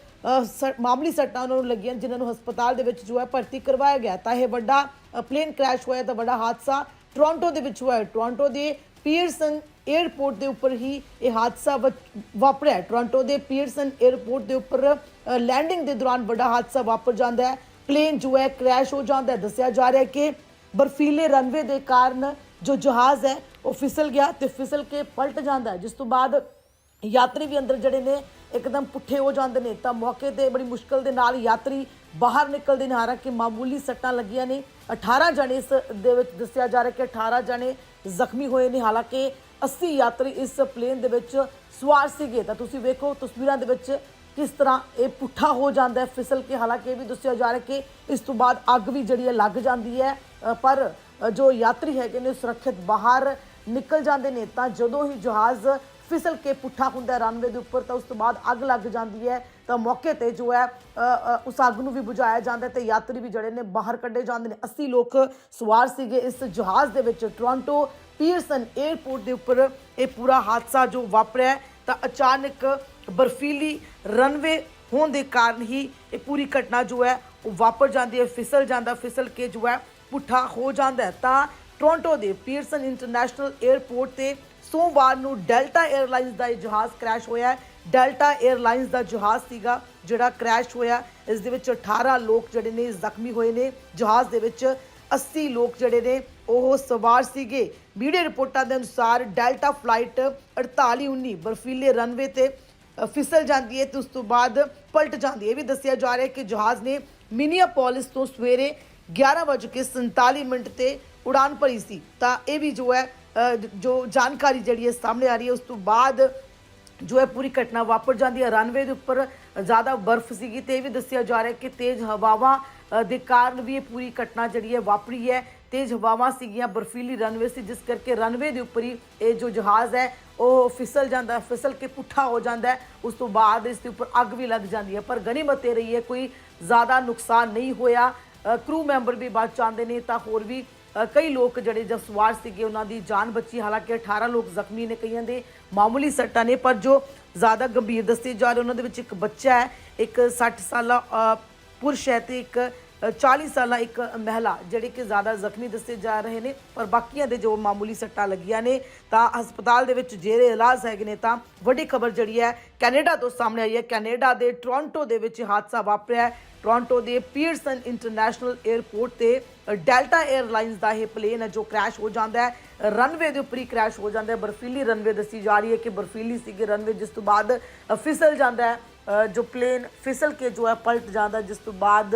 ਸ- ਮਾਮੂਲੀ ਸੱਟਾਂ ਉਹਨਾਂ ਨੂੰ ਲੱਗੀਆਂ ਜਿਨ੍ਹਾਂ ਨੂੰ ਹਸਪਤਾਲ ਦੇ ਵਿੱਚ ਜੋ ਹੈ ਭਰਤੀ ਕਰਵਾਇਆ ਗਿਆ ਤਾਂ ਇਹ ਵੱਡਾ ਪਲੇਨ ਕ੍ਰੈਸ਼ ਹੋਇਆ ਤਾਂ ਵੱਡਾ ਹਾਦਸਾ ਟੋਰਾਂਟੋ ਦੇ ਵਿੱਚ ਹੋਇਆ। ਟੋਰਾਂਟੋ ਦੇ ਪੀਅਰਸਨ 에ਅਰਪੋਰਟ ਦੇ ਉੱਪਰ ਹੀ ਇਹ ਹਾਦਸਾ ਵਾ- ਵਾਪਰਿਆ। ਟੋਰਾਂਟੋ ਦੇ ਪੀਅਰਸਨ 에ਅਰਪੋਰਟ ਦੇ ਉੱਪਰ ਲੈਂਡਿੰਗ ਦੇ ਦੌਰਾਨ ਵੱਡਾ ਹਾਦਸਾ ਵਾਪਰ ਜਾਂਦਾ ਹੈ। ਪਲੇਨ ਜੋ ਹੈ ਕ੍ਰੈਸ਼ ਹੋ ਜਾਂਦਾ ਹੈ। ਦੱਸਿਆ ਜਾ ਰਿਹਾ ਹੈ ਕਿ ਬਰਫੀਲੇ ਰਨਵੇ ਦੇ ਕਾਰਨ ਜੋ ਜਹਾਜ਼ ਹੈ, ਉਹ ਫਿਸਲ ਗਿਆ ਤੇ ਫਿਸਲ ਕੇ ਪਲਟ ਜਾਂਦਾ ਹੈ। ਜਿਸ ਤੋਂ ਬਾਅਦ ਯਾਤਰੀ ਵੀ ਅੰਦਰ ਜਿਹੜੇ ਨੇ, ਇੱਕਦਮ ਪੁੱਠੇ ਹੋ ਜਾਂਦੇ ਨੇ। ਤਾਂ ਮੌਕੇ ਤੇ ਬੜੀ ਮੁਸ਼ਕਲ ਦੇ ਨਾਲ ਯਾਤਰੀ ਬਾਹਰ ਨਿਕਲਦੇ ਨੇ, ਹਾਲਾਂਕਿ ਮਾਮੂਲੀ ਸੱਟਾਂ ਲੱਗੀਆਂ ਨੇ। 18 ਜਣੇ ਇਸ ਦੇ ਵਿੱਚ ਦੱਸਿਆ ਜਾ ਰਿਹਾ ਕਿ 18 ਜਣੇ ਜ਼ਖਮੀ ਹੋਏ ਨੇ, ਹਾਲਾਂਕਿ 80 ਯਾਤਰੀ ਇਸ ਪਲੇਨ ਦੇ ਵਿੱਚ ਸਵਾਰ ਸੀਗੇ। ਤਾਂ ਤੁਸੀਂ ਵੇਖੋ ਤਸਵੀਰਾਂ ਦੇ ਵਿੱਚ ਕਿਸ ਤਰ੍ਹਾਂ ਇਹ ਪੁੱਠਾ ਹੋ ਜਾਂਦਾ ਹੈ, ਫਿਸਲ ਕੇ। ਹਾਲਾਂਕਿ ਇਹ ਵੀ ਦੱਸਿਆ ਜਾ ਰਿਹਾ ਕਿ ਇਸ ਤੋਂ ਬਾਅਦ ਅੱਗ ਵੀ ਜਿਹੜੀ ਹੈ ਲੱਗ ਜਾਂਦੀ ਹੈ। ਪਰ ਜੋ ਯਾਤਰੀ ਹੈਗੇ ਨੇ ਸੁਰੱਖਿਅਤ ਬਾਹਰ ਨਿਕਲ ਜਾਂਦੇ ਨੇ। ਤਾਂ ਜਦੋਂ ਹੀ ਜਹਾਜ਼ ਫਿਸਲ ਕੇ ਪੁੱਠਾ ਹੁੰਦਾ ਰਨਵੇ ਦੇ ਉੱਪਰ, ਤਾਂ ਉਸ ਤੋਂ ਬਾਅਦ ਅੱਗ ਲੱਗ ਜਾਂਦੀ ਹੈ। ਤਾਂ ਮੌਕੇ ਤੇ ਜੋ ਹੈ ਉਸ ਅੱਗ ਨੂੰ ਵੀ ਬੁਝਾਇਆ ਜਾਂਦਾ ਹੈ ਤੇ ਯਾਤਰੀ ਵੀ ਜਿਹੜੇ ਨੇ ਬਾਹਰ ਕੱਢੇ ਜਾਂਦੇ ਨੇ। 80 ਲੋਕ ਸਵਾਰ ਸੀਗੇ ਇਸ ਜਹਾਜ਼ ਦੇ ਵਿੱਚ ਟੋਰਾਂਟੋ ਪੀਅਰਸਨ 에ਅਰਪੋਰਟ ਦੇ ਉੱਪਰ ਇਹ ਪੂਰਾ ਹਾਦਸਾ ਜੋ ਵਾਪਰਿਆ ਤਾਂ ਅਚਾਨਕ ਬਰਫੀਲੀ ਰਨਵੇ ਹੋਣ ਦੇ ਕਾਰਨ ਹੀ ਇਹ ਪੂਰੀ ਘਟਨਾ ਜੋ ਹੈ, ਉਹ ਵਾਪਰ ਜਾਂਦੀ ਹੈ, ਫਿਸਲ ਜਾਂਦਾ, ਫਿਸਲ ਕੇ ਜੋ ਹੈ, ਪੁੱਠਾ ਹੋ ਜਾਂਦਾ ਤਾਂ ਟੋਰਾਂਟੋ ਦੇ ਪੀਅਰਸਨ ਇੰਟਰਨੈਸ਼ਨਲ 에ਅਰਪੋਰਟ ਤੇ ਸੋਮਵਾਰ ਨੂੰ ਡੈਲਟਾ 에ਅਰਲਾਈਨਸ ਦਾ ਇਹ ਜਹਾਜ਼ ਕ੍ਰੈਸ਼ ਹੋਇਆ ਡੈਲਟਾ 에ਅਰਲਾਈਨਸ ਦਾ ਜਹਾਜ਼ ਸੀਗਾ, ਜਿਹੜਾ ਕ੍ਰੈਸ਼ ਹੋਇਆ। ਇਸ ਦੇ ਵਿੱਚ 18 ਲੋਕ ਜਿਹੜੇ ਨੇ ਜ਼ਖਮੀ ਹੋਏ ਨੇ। ਜਹਾਜ਼ ਦੇ ਵਿੱਚ 80 ਲੋਕ ਜਿਹੜੇ ਨੇ ਉਹ ਸਵਾਰ ਸੀਗੇ। ਮੀਡੀਆ ਰਿਪੋਰਟਾਂ ਦੇ ਅਨੁਸਾਰ ਡੈਲਟਾ ਫਲਾਈਟ 4819 ਬਰਫੀਲੇ ਰਨਵੇ ਤੇ ਫਿਸਲ ਜਾਂਦੀ ਹੈ ਤੇ ਉਸ ਤੋਂ ਬਾਅਦ ਪਲਟ ਜਾਂਦੀ ਹੈ। ਇਹ ਵੀ ਦੱਸਿਆ ਜਾ ਰਿਹਾ ਹੈ ਕਿ ਜਹਾਜ਼ ਨੇ ਮਿਨੀਆਪੋਲਿਸ ਤੋਂ ਸਵੇਰੇ 11:47 ਮਿੰਟ ਤੇ ਉਡਾਨ ਭਰੀ ਸੀ। ਤਾਂ ਇਹ ਵੀ ਜੋ ਹੈ ਜੋ ਜਾਣਕਾਰੀ ਜਿਹੜੀ ਹੈ ਸਾਹਮਣੇ ਆ ਰਹੀ ਹੈ, ਉਸ ਤੋਂ ਬਾਅਦ ਜੋ ਹੈ ਪੂਰੀ ਘਟਨਾ ਵਾਪਰ ਜਾਂਦੀ ਹੈ ਰਨਵੇ ਦੇ ਉੱਪਰ ਜ਼ਿਆਦਾ ਬਰਫ਼ ਸੀਗੀ, ਤੇ ਇਹ ਵੀ ਦੱਸਿਆ ਜਾ ਰਿਹਾ ਕਿ ਤੇਜ਼ ਹਵਾਵਾਂ ਦੇ ਕਾਰਨ ਵੀ ਇਹ ਪੂਰੀ ਘਟਨਾ ਜਿਹੜੀ ਹੈ ਵਾਪਰੀ ਹੈ। ਤੇਜ਼ ਹਵਾਵਾਂ ਸੀਗੀਆਂ ਬਰਫੀਲੀ ਰਨਵੇ ਸੀ, ਜਿਸ ਕਰਕੇ ਰਨਵੇ ਦੇ ਉੱਪਰ ਹੀ ਇਹ ਜੋ ਜਹਾਜ਼ ਹੈ, ਉਹ ਫਿਸਲ ਜਾਂਦਾ, ਫਿਸਲ ਕੇ ਪੁੱਠਾ ਹੋ ਜਾਂਦਾ ਉਸ ਤੋਂ ਬਾਅਦ ਇਸ ਦੇ ਉੱਪਰ ਅੱਗ ਵੀ ਲੱਗ ਜਾਂਦੀ ਹੈ। ਪਰ ਗਨੀਮਤ ਇਹ ਰਹੀ ਹੈ, ਕੋਈ ਜ਼ਿਆਦਾ ਨੁਕਸਾਨ ਨਹੀਂ ਹੋਇਆ। ਕਰੂ ਮੈਂਬਰ ਵੀ ਬਚ ਜਾਂਦੇ ਨੇ, ਤਾਂ ਹੋਰ ਵੀ ਕਈ ਲੋਕ ਜਿਹੜੇ ਜੋ ਸਵਾਰ ਸੀਗੇ, ਉਹਨਾਂ ਦੀ ਜਾਨ ਬਚੀ। ਹਾਲਾਂਕਿ 18 ਲੋਕ ਜ਼ਖਮੀ ਨੇ, ਕਈਆਂ ਦੇ ਮਾਮੂਲੀ ਸੱਟਾਂ ਨੇ, ਪਰ ਜੋ ਜ਼ਿਆਦਾ ਗੰਭੀਰ ਦੱਸੇ ਜਾ ਰਹੇ, ਉਹਨਾਂ ਦੇ ਵਿੱਚ ਇੱਕ ਬੱਚਾ ਹੈ, ਇੱਕ 60 ਸਾਲਾ ਪੁਰਸ਼ ਹੈ ਤੇ ਇੱਕ 40 ਸਾਲਾ ਇੱਕ ਮਹਿਲਾ ਜਿਹੜੇ ਕਿ ਜ਼ਿਆਦਾ ਜ਼ਖਮੀ ਦੱਸੇ ਜਾ ਰਹੇ ਨੇ, ਪਰ ਬਾਕੀਆਂ ਦੇ ਜੋ ਮਾਮੂਲੀ ਸੱਟਾਂ ਲੱਗੀਆਂ ਨੇ, ਤਾਂ ਹਸਪਤਾਲ ਦੇ ਵਿੱਚ ਜੇਰੇ ਇਲਾਜ ਹੈਗੇ ਨੇ, ਤਾਂ ਵੱਡੀ ਖਬਰ ਜਿਹੜੀ ਹੈ ਕੈਨੇਡਾ ਤੋਂ ਸਾਹਮਣੇ ਆਈ ਹੈ। ਕੈਨੇਡਾ ਦੇ ਟੋਰਾਂਟੋ ਦੇ ਵਿੱਚ ਹਾਦਸਾ ਵਾਪਰਿਆ ਹੈ। ਟੋਰਾਂਟੋ ਦੇ ਪੀਅਰਸਨ ਇੰਟਰਨੈਸ਼ਨਲ 에ਅਰਪੋਰਟ ਤੇ ਡੈਲਟਾ 에ਅਰਲਾਈਨਸ ਦਾ ਇਹ ਪਲੇਨ ਹੈ, ਜੋ ਕ੍ਰੈਸ਼ ਹੋ ਜਾਂਦਾ ਹੈ। ਰਨਵੇ ਦੇ ਉੱਪਰ ਹੀ ਕ੍ਰੈਸ਼ ਹੋ ਜਾਂਦਾ ਹੈ। ਬਰਫੀਲੀ ਰਨਵੇ ਦੱਸੀ ਜਾ ਰਹੀ ਹੈ ਕਿ ਬਰਫੀਲੀ ਸੀਗੀ ਰਨਵੇ, ਜਿਸ ਤੋਂ ਬਾਅਦ ਫਿਸਲ ਜਾਂਦਾ ਹੈ। ਜੋ ਪਲੇਨ ਫਿਸਲ ਕੇ ਜੋ ਹੈ ਪਲਟ ਜਾਂਦਾ, ਜਿਸ ਤੋਂ ਬਾਅਦ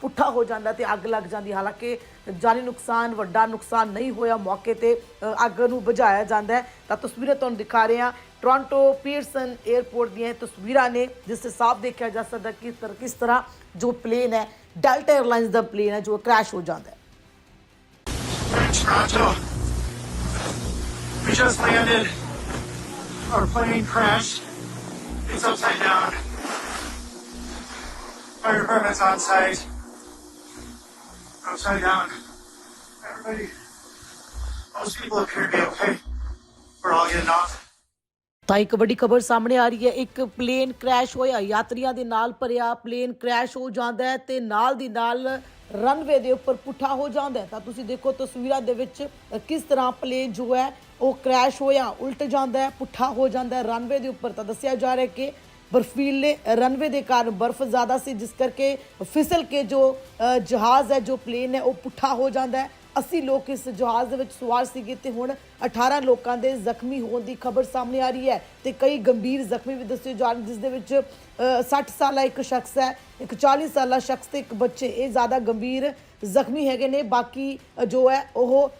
ਪੁੱਠਾ ਹੋ ਜਾਂਦਾ ਤੇ ਅੱਗ ਲੱਗ ਜਾਂਦੀ ਹਾਲਾਂਕਿ ਜਾਨੀ ਨੁਕਸਾਨ, ਵੱਡਾ ਨੁਕਸਾਨ ਨਹੀਂ ਹੋਇਆ, ਮੌਕੇ ਤੇ ਅੱਗ ਨੂੰ ਬੁਝਾਇਆ ਜਾਂਦਾ ਤਾਂ ਤਸਵੀਰਾਂ ਤੁਹਾਨੂੰ ਦਿਖਾ ਰਹੇ ਹਾਂ ਟੋਰਾਂਟੋ ਪੀਅਰਸਨ 에ਅਰਪੋਰਟ ਦੀਆਂ ਇਹ ਤਸਵੀਰਾਂ ਨੇ, ਜਿਸ ਤੇ ਸਾਫ਼ ਦੇਖਿਆ ਜਾ ਸਕਦਾ ਕਿ ਤਰ, ਕਿਸ ਤਰ੍ਹਾਂ ਜੋ ਪਲੇਨ ਹੈ ਡੈਲਟਾ 에ਅਰਲਾਈਨਸ ਦਾ ਪਲੇਨ ਹੈ, ਜੋ ਕ੍ਰੈਸ਼ ਹੋ ਜਾਂਦਾ ਹੈ We just landed. Our plane crashed. It's upside down. Fire department's on site. Upside down. Everybody, most people appear to be okay. We're all getting off. ਤਾਂ ਇੱਕ ਵੱਡੀ ਖਬਰ ਸਾਹਮਣੇ ਆ ਰਹੀ ਹੈ ਇੱਕ ਪਲੇਨ ਕ੍ਰੈਸ਼ ਹੋਇਆ ਯਾਤਰੀਆਂ ਦੇ ਨਾਲ ਭਰਿਆ ਪਲੇਨ ਕ੍ਰੈਸ਼ ਹੋ ਜਾਂਦਾ ਹੈ ਤੇ ਨਾਲ ਦੀ ਨਾਲ ਰਨਵੇ ਦੇ ਉੱਪਰ ਪੁੱਠਾ ਹੋ ਜਾਂਦਾ ਹੈ ਤਾਂ ਤੁਸੀਂ ਦੇਖੋ ਤਸਵੀਰਾਂ ਦੇ ਵਿੱਚ ਕਿਸ ਤਰ੍ਹਾਂ ਪਲੇਨ ਜੋ ਹੈ ਉਹ ਕ੍ਰੈਸ਼ ਹੋਇਆ ਉਲਟ ਜਾਂਦਾ ਹੈ ਪੁੱਠਾ ਹੋ ਜਾਂਦਾ ਹੈ ਰਨਵੇ ਦੇ ਉੱਪਰ ਤਾਂ ਦੱਸਿਆ ਜਾ ਰਿਹਾ ਕਿ ਬਰਫੀਲੇ ਰਨਵੇ ਦੇ ਕਾਰਨ ਬਰਫ਼ ਜ਼ਿਆਦਾ ਸੀ ਜਿਸ ਕਰਕੇ ਫਿਸਲ ਕੇ ਜੋ ਅ, ਜਹਾਜ਼ ਹੈ ਜੋ ਪਲੇਨ ਹੈ ਉਹ ਪੁੱਠਾ ਹੋ ਜਾਂਦਾ ਹੈ। 80 ਲੋਕ ਇਸ ਜਹਾਜ਼ ਦੇ ਵਿੱਚ ਸਵਾਰ ਸੀਗੇ ਤੇ ਹੁਣ 18 ਲੋਕਾਂ ਦੇ ਜ਼ਖਮੀ ਹੋਣ ਦੀ ਖਬਰ ਸਾਹਮਣੇ ਆ ਰਹੀ ਹੈ ਤੇ ਕਈ ਗੰਭੀਰ ਜ਼ਖਮੀ ਵੀ ਦੱਸੇ ਜਾ ਰਹੇ ਜਿਸ ਦੇ ਵਿੱਚ ਅ, 60 ਸਾਲਾ ਇੱਕ ਸ਼ਖਸ ਹੈ ਇੱਕ 40 ਸਾਲਾ ਸ਼ਖਸ ਤੇ ਇੱਕ ਬੱਚੇ ਇਹ ਜ਼ਿਆਦਾ ਗੰਭੀਰ ਜ਼ਖਮੀ ਹੈਗੇ ਨੇ। ਬਾਕੀ ਜੋ ਹੈ ਉਹ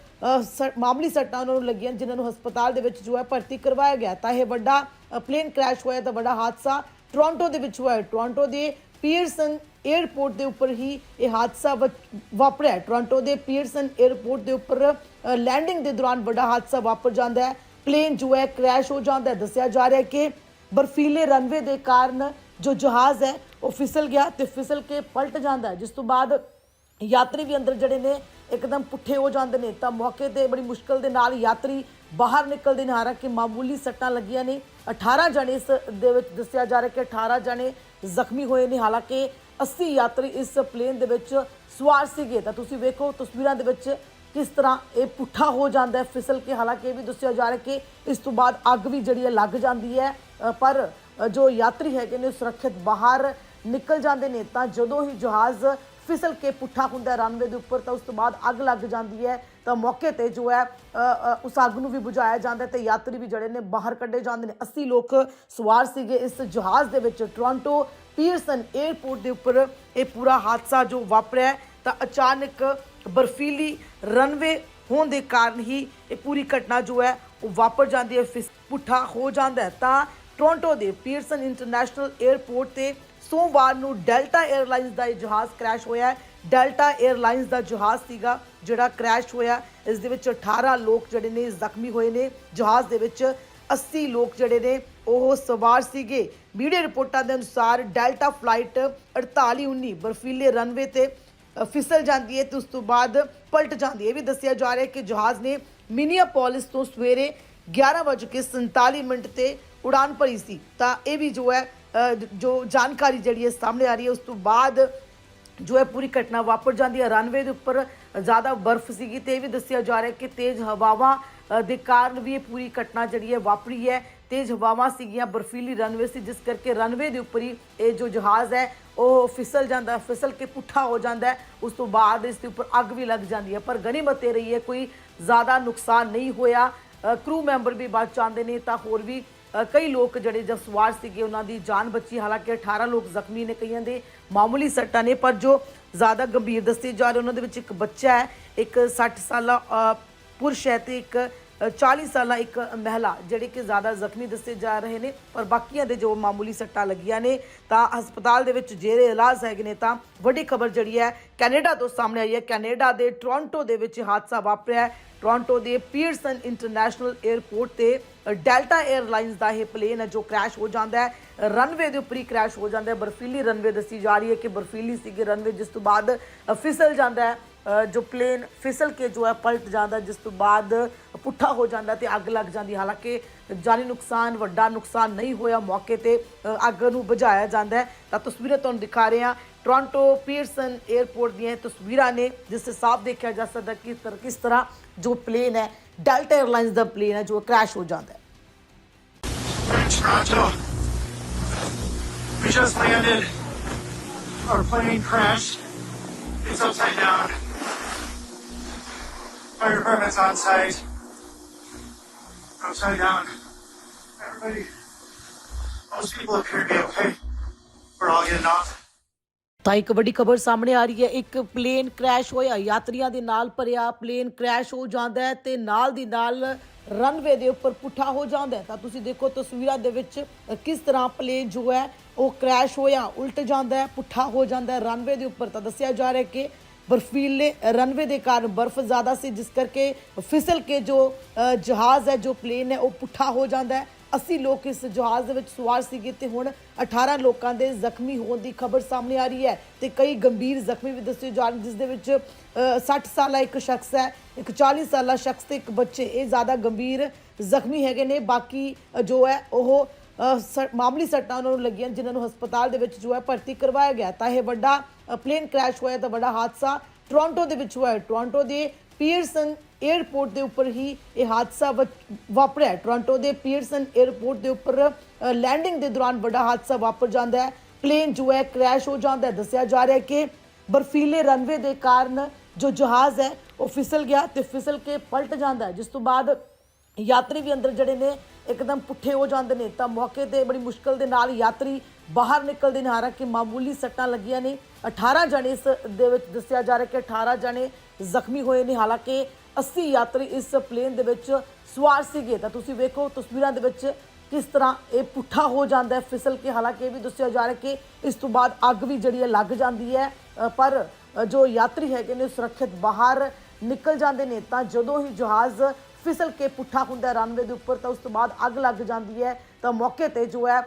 ਸ- ਮਾਮੂਲੀ ਸੱਟਾਂ ਉਹਨਾਂ ਨੂੰ ਲੱਗੀਆਂ ਜਿਨ੍ਹਾਂ ਨੂੰ ਹਸਪਤਾਲ ਦੇ ਵਿੱਚ ਜੋ ਹੈ ਭਰਤੀ ਕਰਵਾਇਆ ਗਿਆ ਤਾਂ ਇਹ ਵੱਡਾ ਪਲੇਨ ਕ੍ਰੈਸ਼ ਹੋਇਆ ਤਾਂ ਵੱਡਾ ਹਾਦਸਾ ਟੋਰਾਂਟੋ ਦੇ ਵਿੱਚ ਹੋਇਆ। ਹੈ। ਟੋਰਾਂਟੋ ਦੇ ਪੀਅਰਸਨ 에ਅਰਪੋਰਟ ਦੇ ਉੱਪਰ ਹੀ ਇਹ ਹਾਦਸਾ ਵ- ਵਾਪਰਿਆ। ਟੋਰਾਂਟੋ ਦੇ ਪੀਅਰਸਨ 에ਅਰਪੋਰਟ ਦੇ ਉੱਪਰ ਲੈਂਡਿੰਗ ਦੇ ਦੌਰਾਨ ਵੱਡਾ ਹਾਦਸਾ ਵਾਪਰ ਜਾਂਦਾ ਹੈ। ਪਲੇਨ ਜੋ ਹੈ ਕ੍ਰੈਸ਼ ਹੋ ਜਾਂਦਾ ਹੈ। ਦੱਸਿਆ ਜਾ ਰਿਹਾ ਹੈ ਕਿ ਬਰਫੀਲੇ ਰਨਵੇ ਦੇ ਕਾਰਨ ਜੋ ਜਹਾਜ਼ ਹੈ, ਉਹ ਫਿਸਲ ਗਿਆ ਤੇ ਫਿਸਲ ਕੇ ਪਲਟ ਜਾਂਦਾ ਹੈ। ਜਿਸ ਤੋਂ ਬਾਅਦ ਯਾਤਰੀ ਵੀ ਅੰਦਰ ਜਿਹੜੇ ਨੇ, ਇੱਕਦਮ ਪੁੱਠੇ ਹੋ ਜਾਂਦੇ ਨੇ। ਤਾਂ ਮੌਕੇ ਤੇ ਬੜੀ ਮੁਸ਼ਕਲ ਦੇ ਨਾਲ ਯਾਤਰੀ ਬਾਹਰ ਨਿਕਲਦੇ ਨੇ। ਹਾਲਾਂਕਿ ਮਾਮੂਲੀ ਸੱਟਾਂ ਲੱਗੀਆਂ ਨੇ। 18 ਜਣੇ ਇਸ ਦੇ ਵਿੱਚ ਦੱਸਿਆ ਜਾ ਰਿਹਾ ਕਿ 18 ਜਣੇ ਜ਼ਖਮੀ ਹੋਏ ਨੇ। ਹਾਲਾਂਕਿ 80 ਯਾਤਰੀ ਇਸ ਪਲੇਨ ਦੇ ਵਿੱਚ ਸਵਾਰ ਸੀਗੇ। ਤਾਂ ਤੁਸੀਂ ਵੇਖੋ ਤਸਵੀਰਾਂ ਦੇ ਵਿੱਚ ਕਿਸ ਤਰ੍ਹਾਂ ਇਹ ਪੁੱਠਾ ਹੋ ਜਾਂਦਾ ਹੈ, ਫਿਸਲ ਕੇ। ਹਾਲਾਂਕਿ ਇਹ ਵੀ ਦੱਸਿਆ ਜਾ ਰਿਹਾ ਕਿ ਇਸ ਤੋਂ ਬਾਅਦ ਅੱਗ ਵੀ ਜਿਹੜੀ ਹੈ ਲੱਗ ਜਾਂਦੀ ਹੈ। ਪਰ ਜੋ ਯਾਤਰੀ ਹੈਗੇ ਨੇ ਸੁਰੱਖਿਅਤ ਬਾਹਰ ਨਿਕਲ ਜਾਂਦੇ ਨੇ। ਤਾਂ ਜਦੋਂ ਹੀ ਜਹਾਜ਼ ਫਿਸਲ ਕੇ ਪੁੱਠਾ ਹੁੰਦਾ ਰਨਵੇ ਦੇ ਉੱਪਰ ਤਾਂ ਉਸ ਤੋਂ ਬਾਅਦ ਅੱਗ ਲੱਗ ਜਾਂਦੀ ਹੈ। ਤਾਂ ਮੌਕੇ ਤੇ ਜੋ ਹੈ ਉਸ ਅੱਗ ਨੂੰ ਵੀ ਬੁਝਾਇਆ ਜਾਂਦਾ ਹੈ ਤੇ ਯਾਤਰੀ ਵੀ ਜਿਹੜੇ ਨੇ ਬਾਹਰ ਕੱਢੇ ਜਾਂਦੇ ਨੇ। 80 ਲੋਕ ਸਵਾਰ ਸੀਗੇ ਇਸ ਜਹਾਜ਼ ਦੇ ਵਿੱਚ ਟੋਰਾਂਟੋ ਪੀਅਰਸਨ 에ਅਰਪੋਰਟ ਦੇ ਉੱਪਰ। ਇਹ ਪੂਰਾ ਹਾਦਸਾ ਜੋ ਵਾਪਰਿਆ ਤਾਂ ਅਚਾਨਕ ਬਰਫੀਲੀ ਰਨਵੇ ਹੋਣ ਦੇ ਕਾਰਨ ਹੀ ਇਹ ਪੂਰੀ ਘਟਨਾ ਜੋ ਹੈ, ਉਹ ਵਾਪਰ ਜਾਂਦੀ ਹੈ, ਫਿਸ, ਪੁੱਠਾ ਹੋ ਜਾਂਦਾ ਤਾਂ ਟੋਰਾਂਟੋ ਦੇ ਪੀਅਰਸਨ ਇੰਟਰਨੈਸ਼ਨਲ 에ਅਰਪੋਰਟ ਤੇ ਸੋਮਵਾਰ ਨੂੰ ਡੈਲਟਾ 에ਅਰਲਾਈਨਸ ਦਾ ਇਹ ਜਹਾਜ਼ ਕ੍ਰੈਸ਼ ਹੋਇਆ ਹੈ। ਡੈਲਟਾ 에ਅਰਲਾਈਨਸ ਦਾ ਜਹਾਜ਼ ਸੀਗਾ ਜਿਹੜਾ ਕ੍ਰੈਸ਼ ਹੋਇਆ। ਇਸ ਦੇ ਵਿੱਚ 18 ਲੋਕ ਜਿਹੜੇ ਨੇ ਜ਼ਖਮੀ ਹੋਏ ਨੇ। ਜਹਾਜ਼ ਦੇ ਵਿੱਚ 80 ਲੋਕ ਜਿਹੜੇ ਨੇ ਉਹ ਸਵਾਰ ਸੀਗੇ। ਮੀਡੀਆ ਰਿਪੋਰਟਾਂ ਦੇ ਅਨੁਸਾਰ ਡੈਲਟਾ ਫਲਾਈਟ 4819 ਬਰਫੀਲੇ ਰਨਵੇ ਤੇ ਫਿਸਲ ਜਾਂਦੀ ਹੈ ਤੇ ਉਸ ਤੋਂ ਬਾਅਦ ਪਲਟ ਜਾਂਦੀ ਹੈ। ਇਹ ਵੀ ਦੱਸਿਆ ਜਾ ਰਿਹਾ ਹੈ ਕਿ ਜਹਾਜ਼ ਨੇ ਮਿਨੀਆਪੋਲਿਸ ਤੋਂ ਸਵੇਰੇ 11:47 ਮਿੰਟ ਤੇ ਉਡਾਨ ਭਰੀ ਸੀ। ਤਾਂ ਇਹ ਵੀ ਜੋ ਹੈ ਜੋ ਜਾਣਕਾਰੀ ਜਿਹੜੀ ਹੈ ਸਾਹਮਣੇ ਆ ਰਹੀ ਹੈ, ਉਸ ਤੋਂ ਬਾਅਦ ਜੋ ਹੈ ਪੂਰੀ ਘਟਨਾ ਵਾਪਰ ਜਾਂਦੀ ਹੈ ਰਨਵੇ ਦੇ ਉੱਪਰ ਜ਼ਿਆਦਾ ਬਰਫ਼ ਸੀਗੀ ਤੇ ਇਹ ਵੀ ਦੱਸਿਆ ਜਾ ਰਿਹਾ ਕਿ ਤੇਜ਼ ਹਵਾਵਾਂ ਦੇ ਕਾਰਨ ਵੀ ਇਹ ਪੂਰੀ ਘਟਨਾ ਜਿਹੜੀ ਹੈ ਵਾਪਰੀ ਹੈ। ਤੇਜ਼ ਹਵਾਵਾਂ ਸੀਗੀਆਂ, ਬਰਫੀਲੀ ਰਨਵੇ ਸੀ, ਜਿਸ ਕਰਕੇ ਰਨਵੇ ਦੇ ਉੱਪਰ ਹੀ ਇਹ ਜੋ ਜਹਾਜ਼ ਹੈ, ਉਹ ਫਿਸਲ ਜਾਂਦਾ, ਫਿਸਲ ਕੇ ਪੁੱਠਾ ਹੋ ਜਾਂਦਾ ਉਸ ਤੋਂ ਬਾਅਦ ਇਸ ਦੇ ਉੱਪਰ ਅੱਗ ਵੀ ਲੱਗ ਜਾਂਦੀ ਹੈ। ਪਰ ਗਨੀਮਤ ਇਹ ਰਹੀ ਹੈ, ਕੋਈ ਜ਼ਿਆਦਾ ਨੁਕਸਾਨ ਨਹੀਂ ਹੋਇਆ। ਕਰੂ ਮੈਂਬਰ ਵੀ ਬਚ ਜਾਂਦੇ ਨੇ, ਤਾਂ ਹੋਰ ਵੀ ਕਈ ਲੋਕ ਜਿਹੜੇ ਜਸਵਾਰ ਸੀਗੇ ਉਹਨਾਂ ਦੀ ਜਾਨ ਬਚੀ। ਹਾਲਾਂਕਿ 18 ਲੋਕ ਜ਼ਖਮੀ ਨੇ ਕਈਆਂ ਦੇ ਮਾਮੂਲੀ ਸੱਟਾਂ ਨੇ ਪਰ ਜੋ ਜ਼ਿਆਦਾ ਗੰਭੀਰ ਦੱਸੇ ਜਾ ਰਹੇ ਉਹਨਾਂ ਦੇ ਵਿੱਚ ਇੱਕ ਬੱਚਾ ਹੈ ਇੱਕ 60 ਸਾਲਾ ਅ, ਪੁਰਸ਼ ਹੈ ਤੇ ਇੱਕ 40 ਸਾਲਾ ਇੱਕ ਮਹਿਲਾ ਜਿਹੜੇ ਕਿ ਜ਼ਿਆਦਾ ਜ਼ਖਮੀ ਦੱਸੇ ਜਾ ਰਹੇ ਨੇ, ਪਰ ਬਾਕੀਆਂ ਦੇ ਜੋ ਮਾਮੂਲੀ ਸੱਟਾਂ ਲੱਗੀਆਂ ਨੇ, ਤਾਂ ਹਸਪਤਾਲ ਦੇ ਵਿੱਚ ਜੇਰੇ ਇਲਾਜ ਹੈਗੇ ਨੇ, ਤਾਂ ਵੱਡੀ ਖਬਰ ਜਿਹੜੀ ਹੈ ਕੈਨੇਡਾ ਤੋਂ ਸਾਹਮਣੇ ਆਈ ਹੈ। ਕੈਨੇਡਾ ਦੇ ਟੋਰਾਂਟੋ ਦੇ ਵਿੱਚ ਹਾਦਸਾ ਵਾਪਰਿਆ ਹੈ। ਟੋਰਾਂਟੋ ਦੇ ਪੀਅਰਸਨ ਇੰਟਰਨੈਸ਼ਨਲ 에ਅਰਪੋਰਟ ਤੇ ਡੈਲਟਾ 에ਅਰਲਾਈਨਸ ਦਾ ਇਹ ਪਲੇਨ ਹੈ, ਜੋ ਕ੍ਰੈਸ਼ ਹੋ ਜਾਂਦਾ ਹੈ। ਰਨਵੇ ਦੇ ਉੱਪਰ ਹੀ ਕ੍ਰੈਸ਼ ਹੋ ਜਾਂਦਾ ਹੈ। ਬਰਫੀਲੀ ਰਨਵੇ ਦੱਸੀ ਜਾ ਰਹੀ ਹੈ ਕਿ ਬਰਫੀਲੀ ਸੀਗੀ ਰਨਵੇ, ਜਿਸ ਤੋਂ ਬਾਅਦ ਫਿਸਲ ਜਾਂਦਾ ਹੈ। ਜੋ ਪਲੇਨ ਫਿਸਲ ਕੇ ਜੋ ਹੈ ਪਲਟ ਜਾਂਦਾ, ਜਿਸ ਤੋਂ ਬਾਅਦ ਪੁੱਠਾ ਹੋ ਜਾਂਦਾ ਤੇ ਅੱਗ ਲੱਗ ਜਾਂਦੀ ਹਾਲਾਂਕਿ ਜਾਨੀ ਨੁਕਸਾਨ, ਵੱਡਾ ਨੁਕਸਾਨ ਨਹੀਂ ਹੋਇਆ ਮੌਕੇ ਤੇ ਅੱਗ ਨੂੰ ਬੁਝਾਇਆ ਜਾਂਦਾ ਤਾਂ ਤਸਵੀਰਾਂ ਤੁਹਾਨੂੰ ਦਿਖਾ ਰਹੇ ਹਾਂ ਟੋਰਾਂਟੋ ਪੀਅਰਸਨ 에ਅਰਪੋਰਟ ਦੀਆਂ ਤਸਵੀਰਾਂ ਨੇ, ਜਿਸ ਤੇ ਸਾਫ਼ ਦੇਖਿਆ ਜਾ ਸਕਦਾ ਕਿ ਕਿਸ ਤਰ੍ਹਾਂ ਜੋ ਪਲੇਨ ਹੈ ਡੈਲਟਾ 에ਅਰਲਾਈਨਸ ਦਾ ਪਲੇਨ ਹੈ, ਜੋ ਕ੍ਰੈਸ਼ ਹੋ ਜਾਂਦਾ ਹੈ We just landed. Our plane crashed. It's upside down. Fire department's on site. Upside down. Everybody, most people appear to be okay. We're all getting off. ਤਾਂ ਇੱਕ ਵੱਡੀ ਖਬਰ ਸਾਹਮਣੇ ਆ ਰਹੀ ਹੈ ਇੱਕ ਪਲੇਨ ਕ੍ਰੈਸ਼ ਹੋਇਆ ਯਾਤਰੀਆਂ ਦੇ ਨਾਲ ਭਰਿਆ ਪਲੇਨ ਕ੍ਰੈਸ਼ ਹੋ ਜਾਂਦਾ ਹੈ ਤੇ ਨਾਲ ਦੀ ਨਾਲ ਰਨਵੇ ਦੇ ਉੱਪਰ ਪੁੱਠਾ ਹੋ ਜਾਂਦਾ ਤਾਂ ਤੁਸੀਂ ਦੇਖੋ ਤਸਵੀਰਾਂ ਦੇ ਵਿੱਚ ਕਿਸ ਤਰ੍ਹਾਂ ਪਲੇਨ ਜੋ ਹੈ ਉਹ ਕ੍ਰੈਸ਼ ਹੋਇਆ ਉਲਟ ਜਾਂਦਾ ਹੈ ਪੁੱਠਾ ਹੋ ਜਾਂਦਾ ਹੈ ਰਨਵੇ ਦੇ ਉੱਪਰ ਤਾਂ ਦੱਸਿਆ ਜਾ ਰਿਹਾ ਕਿ ਬਰਫੀਲੇ ਰਨਵੇ ਦੇ ਕਾਰਨ ਬਰਫ਼ ਜ਼ਿਆਦਾ ਸੀ ਜਿਸ ਕਰਕੇ ਫਿਸਲ ਕੇ ਜੋ ਅ, ਜਹਾਜ਼ ਹੈ ਜੋ ਪਲੇਨ ਹੈ ਉਹ ਪੁੱਠਾ ਹੋ ਜਾਂਦਾ ਹੈ। 80 ਲੋਕ ਇਸ ਜਹਾਜ਼ ਦੇ ਵਿੱਚ ਸਵਾਰ ਸੀਗੇ ਤੇ ਹੁਣ 18 ਲੋਕਾਂ ਦੇ ਜ਼ਖਮੀ ਹੋਣ ਦੀ ਖਬਰ ਸਾਹਮਣੇ ਆ ਰਹੀ ਹੈ ਤੇ ਕਈ ਗੰਭੀਰ ਜ਼ਖਮੀ ਵੀ ਦੱਸੇ ਜਾ ਰਹੇ ਜਿਸ ਦੇ ਵਿੱਚ ਅ, 60 ਸਾਲਾ ਇੱਕ ਸ਼ਖਸ ਹੈ ਇੱਕ 40 ਸਾਲਾ ਸ਼ਖਸ ਤੇ ਇੱਕ ਬੱਚੇ ਇਹ ਜ਼ਿਆਦਾ ਗੰਭੀਰ ਜ਼ਖਮੀ ਹੈਗੇ ਨੇ। ਬਾਕੀ ਜੋ ਹੈ ਉਹ ਮਾਮੂਲੀ ਸੱਟਾਂ ਉਹਨਾਂ ਨੂੰ ਲੱਗੀਆਂ ਜਿਨ੍ਹਾਂ ਨੂੰ ਹਸਪਤਾਲ ਦੇ ਵਿੱਚ ਜੋ ਹੈ ਭਰਤੀ ਕਰਵਾਇਆ ਗਿਆ। ਤਾਂ ਇਹ ਵੱਡਾ ਪਲੇਨ ਕ੍ਰੈਸ਼ ਹੋਇਆ ਤਾਂ ਵੱਡਾ ਹਾਦਸਾ ਟੋਰਾਂਟੋ ਦੇ ਵਿੱਚ ਹੋਇਆ ਹੈ। ਟੋਰਾਂਟੋ ਦੇ ਪੀਅਰਸਨ 에ਅਰਪੋਰਟ ਦੇ ਉੱਪਰ ਹੀ ਇਹ ਹਾਦਸਾ ਵਾ- ਵਾਪਰਿਆ ਟੋਰਾਂਟੋ ਦੇ ਪੀਅਰਸਨ 에ਅਰਪੋਰਟ ਦੇ ਉੱਪਰ ਲੈਂਡਿੰਗ ਦੇ ਦੌਰਾਨ ਵੱਡਾ ਹਾਦਸਾ ਵਾਪਰ ਜਾਂਦਾ ਹੈ। ਪਲੇਨ ਜੋ ਹੈ ਕ੍ਰੈਸ਼ ਹੋ ਜਾਂਦਾ ਹੈ। ਦੱਸਿਆ ਜਾ ਰਿਹਾ ਹੈ ਕਿ ਬਰਫੀਲੇ ਰਨਵੇ ਦੇ ਕਾਰਨ ਜੋ ਜਹਾਜ਼ ਹੈ, ਉਹ ਫਿਸਲ ਗਿਆ ਤੇ ਫਿਸਲ ਕੇ ਪਲਟ ਜਾਂਦਾ ਹੈ, ਜਿਸ ਤੋਂ ਬਾਅਦ ਯਾਤਰੀ ਵੀ ਅੰਦਰ ਜਿਹੜੇ ਨੇ ਇੱਕਦਮ ਪੁੱਠੇ ਹੋ ਜਾਂਦੇ ਨੇ। ਤਾਂ ਮੌਕੇ ਤੇ ਬੜੀ ਮੁਸ਼ਕਲ ਦੇ ਨਾਲ ਯਾਤਰੀ ਬਾਹਰ ਨਿਕਲਦੇ ਨੇ। ਹਾਲਾਂਕਿ ਮਾਮੂਲੀ ਸੱਟਾਂ ਲੱਗੀਆਂ ਨੇ। 18 ਜਣੇ ਇਸ ਦੇ ਵਿੱਚ ਦੱਸਿਆ ਜਾ ਰਿਹਾ ਕਿ 18 ਜਣੇ ਜ਼ਖਮੀ ਹੋਏ ਨੇ। ਹਾਲਾਂਕਿ 80 ਯਾਤਰੀ ਇਸ ਪਲੇਨ ਦੇ ਵਿੱਚ ਸਵਾਰ ਸੀਗੇ। ਤਾਂ ਤੁਸੀਂ ਵੇਖੋ ਤਸਵੀਰਾਂ ਦੇ ਵਿੱਚ ਕਿਸ ਤਰ੍ਹਾਂ ਇਹ ਪੁੱਠਾ ਹੋ ਜਾਂਦਾ ਹੈ, ਫਿਸਲ ਕੇ। ਹਾਲਾਂਕਿ ਇਹ ਵੀ ਦੱਸਿਆ ਜਾ ਰਿਹਾ ਕਿ ਇਸ ਤੋਂ ਬਾਅਦ ਅੱਗ ਵੀ ਜਿਹੜੀ ਹੈ ਲੱਗ ਜਾਂਦੀ ਹੈ। ਪਰ ਜੋ ਯਾਤਰੀ ਹੈਗੇ ਨੇ ਸੁਰੱਖਿਅਤ ਬਾਹਰ ਨਿਕਲ ਜਾਂਦੇ ਨੇ। ਤਾਂ ਜਦੋਂ ਹੀ ਜਹਾਜ਼ ਫਿਸਲ ਕੇ ਪੁੱਠਾ ਹੁੰਦਾ ਰਨਵੇ ਦੇ ਉੱਪਰ, ਤਾਂ ਉਸ ਤੋਂ ਬਾਅਦ ਅੱਗ ਲੱਗ ਜਾਂਦੀ ਹੈ। ਤਾਂ ਮੌਕੇ ਤੇ ਜੋ ਹੈ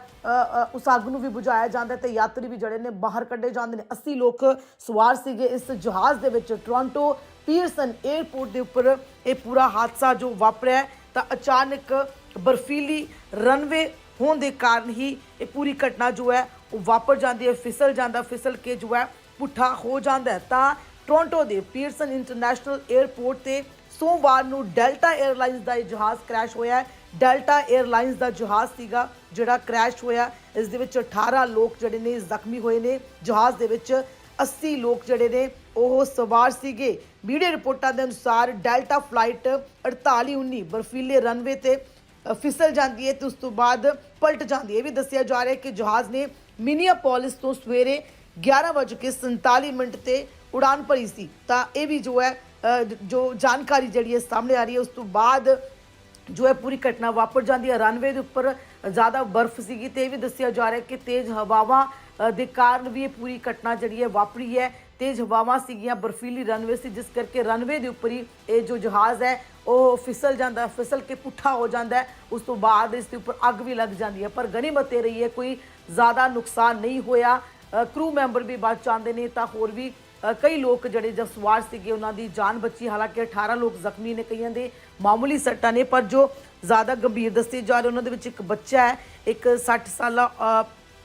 ਉਸ ਅੱਗ ਨੂੰ ਵੀ ਬੁਝਾਇਆ ਜਾਂਦਾ ਹੈ ਤੇ ਯਾਤਰੀ ਵੀ ਜਿਹੜੇ ਨੇ ਬਾਹਰ ਕੱਢੇ ਜਾਂਦੇ ਨੇ। 80 ਲੋਕ ਸਵਾਰ ਸੀਗੇ ਇਸ ਜਹਾਜ਼ ਦੇ ਵਿੱਚ ਟੋਰਾਂਟੋ ਪੀਅਰਸਨ 에ਅਰਪੋਰਟ ਦੇ ਉੱਪਰ ਇਹ ਪੂਰਾ ਹਾਦਸਾ ਜੋ ਵਾਪਰਿਆ ਤਾਂ ਅਚਾਨਕ ਬਰਫੀਲੀ ਰਨਵੇ ਹੋਣ ਦੇ ਕਾਰਨ ਹੀ ਇਹ ਪੂਰੀ ਘਟਨਾ ਜੋ ਹੈ, ਉਹ ਵਾਪਰ ਜਾਂਦੀ ਹੈ, ਫਿਸਲ ਜਾਂਦਾ, ਫਿਸਲ ਕੇ ਜੋ ਹੈ, ਪੁੱਠਾ ਹੋ ਜਾਂਦਾ ਤਾਂ ਟੋਰਾਂਟੋ ਦੇ ਪੀਅਰਸਨ ਇੰਟਰਨੈਸ਼ਨਲ 에ਅਰਪੋਰਟ ਤੇ ਸੋਮਵਾਰ ਨੂੰ ਡੈਲਟਾ 에ਅਰਲਾਈਨਸ ਦਾ ਇਹ ਜਹਾਜ਼ ਕ੍ਰੈਸ਼ ਹੋਇਆ ਹੈ। ਡੈਲਟਾ 에ਅਰਲਾਈਨਸ ਦਾ ਜਹਾਜ਼ ਸੀਗਾ, ਜਿਹੜਾ ਕ੍ਰੈਸ਼ ਹੋਇਆ। ਇਸ ਦੇ ਵਿੱਚ 18 ਲੋਕ ਜਿਹੜੇ ਨੇ ਜ਼ਖਮੀ ਹੋਏ ਨੇ। ਜਹਾਜ਼ ਦੇ ਵਿੱਚ 80 ਲੋਕ ਜਿਹੜੇ ਨੇ ਉਹ ਸਵਾਰ ਸੀਗੇ। ਮੀਡੀਆ ਰਿਪੋਰਟਾਂ ਦੇ ਅਨੁਸਾਰ ਡੈਲਟਾ ਫਲਾਈਟ 4819 ਬਰਫੀਲੇ ਰਨਵੇ ਤੇ ਫਿਸਲ ਜਾਂਦੀ ਹੈ ਤੇ ਉਸ ਤੋਂ ਬਾਅਦ ਪਲਟ ਜਾਂਦੀ ਹੈ। ਇਹ ਵੀ ਦੱਸਿਆ ਜਾ ਰਿਹਾ ਹੈ ਕਿ ਜਹਾਜ਼ ਨੇ ਮਿਨੀਆਪੋਲਿਸ ਤੋਂ ਸਵੇਰੇ 11:47 ਮਿੰਟ ਤੇ ਉਡਾਨ ਭਰੀ ਸੀ। ਤਾਂ ਇਹ ਵੀ ਜੋ ਹੈ ਜੋ ਜਾਣਕਾਰੀ ਜਿਹੜੀ ਹੈ ਸਾਹਮਣੇ ਆ ਰਹੀ ਹੈ, ਉਸ ਤੋਂ ਬਾਅਦ ਜੋ ਹੈ ਪੂਰੀ ਘਟਨਾ ਵਾਪਰ ਜਾਂਦੀ ਹੈ ਰਨਵੇ ਦੇ ਉੱਪਰ ਜ਼ਿਆਦਾ ਬਰਫ਼ ਸੀਗੀ, ਤੇ ਇਹ ਵੀ ਦੱਸਿਆ ਜਾ ਰਿਹਾ ਕਿ ਤੇਜ਼ ਹਵਾਵਾਂ ਦੇ ਕਾਰਨ ਵੀ ਇਹ ਪੂਰੀ ਘਟਨਾ ਜਿਹੜੀ ਹੈ ਵਾਪਰੀ ਹੈ। ਤੇਜ਼ ਹਵਾਵਾਂ ਸੀਗੀਆਂ, ਬਰਫੀਲੀ ਰਨਵੇ ਸੀ, ਜਿਸ ਕਰਕੇ ਰਨਵੇ ਦੇ ਉੱਪਰ ਹੀ ਇਹ ਜੋ ਜਹਾਜ਼ ਹੈ, ਉਹ ਫਿਸਲ ਜਾਂਦਾ, ਫਿਸਲ ਕੇ ਪੁੱਠਾ ਹੋ ਜਾਂਦਾ ਉਸ ਤੋਂ ਬਾਅਦ ਇਸ ਦੇ ਉੱਪਰ ਅੱਗ ਵੀ ਲੱਗ ਜਾਂਦੀ ਹੈ। ਪਰ ਗਨੀਮਤ ਇਹ ਰਹੀ ਹੈ ਕੋਈ ਜ਼ਿਆਦਾ ਨੁਕਸਾਨ ਨਹੀਂ ਹੋਇਆ। ਕਰੂ ਮੈਂਬਰ ਵੀ ਬਚ ਜਾਂਦੇ ਨੇ, ਤਾਂ ਹੋਰ ਵੀ ਕਈ ਲੋਕ ਜਿਹੜੇ ਜੋ ਸਵਾਰ ਸੀਗੇ ਉਹਨਾਂ ਦੀ ਜਾਨ ਬਚੀ। ਹਾਲਾਂਕਿ 18 ਲੋਕ ਜ਼ਖਮੀ ਨੇ ਕਈਆਂ ਦੇ ਮਾਮੂਲੀ ਸੱਟਾਂ ਨੇ ਪਰ ਜੋ ਜ਼ਿਆਦਾ ਗੰਭੀਰ ਦੱਸੇ ਜਾ ਰਹੇ ਉਹਨਾਂ ਦੇ ਵਿੱਚ ਇੱਕ ਬੱਚਾ ਹੈ ਇੱਕ 60 ਸਾਲਾ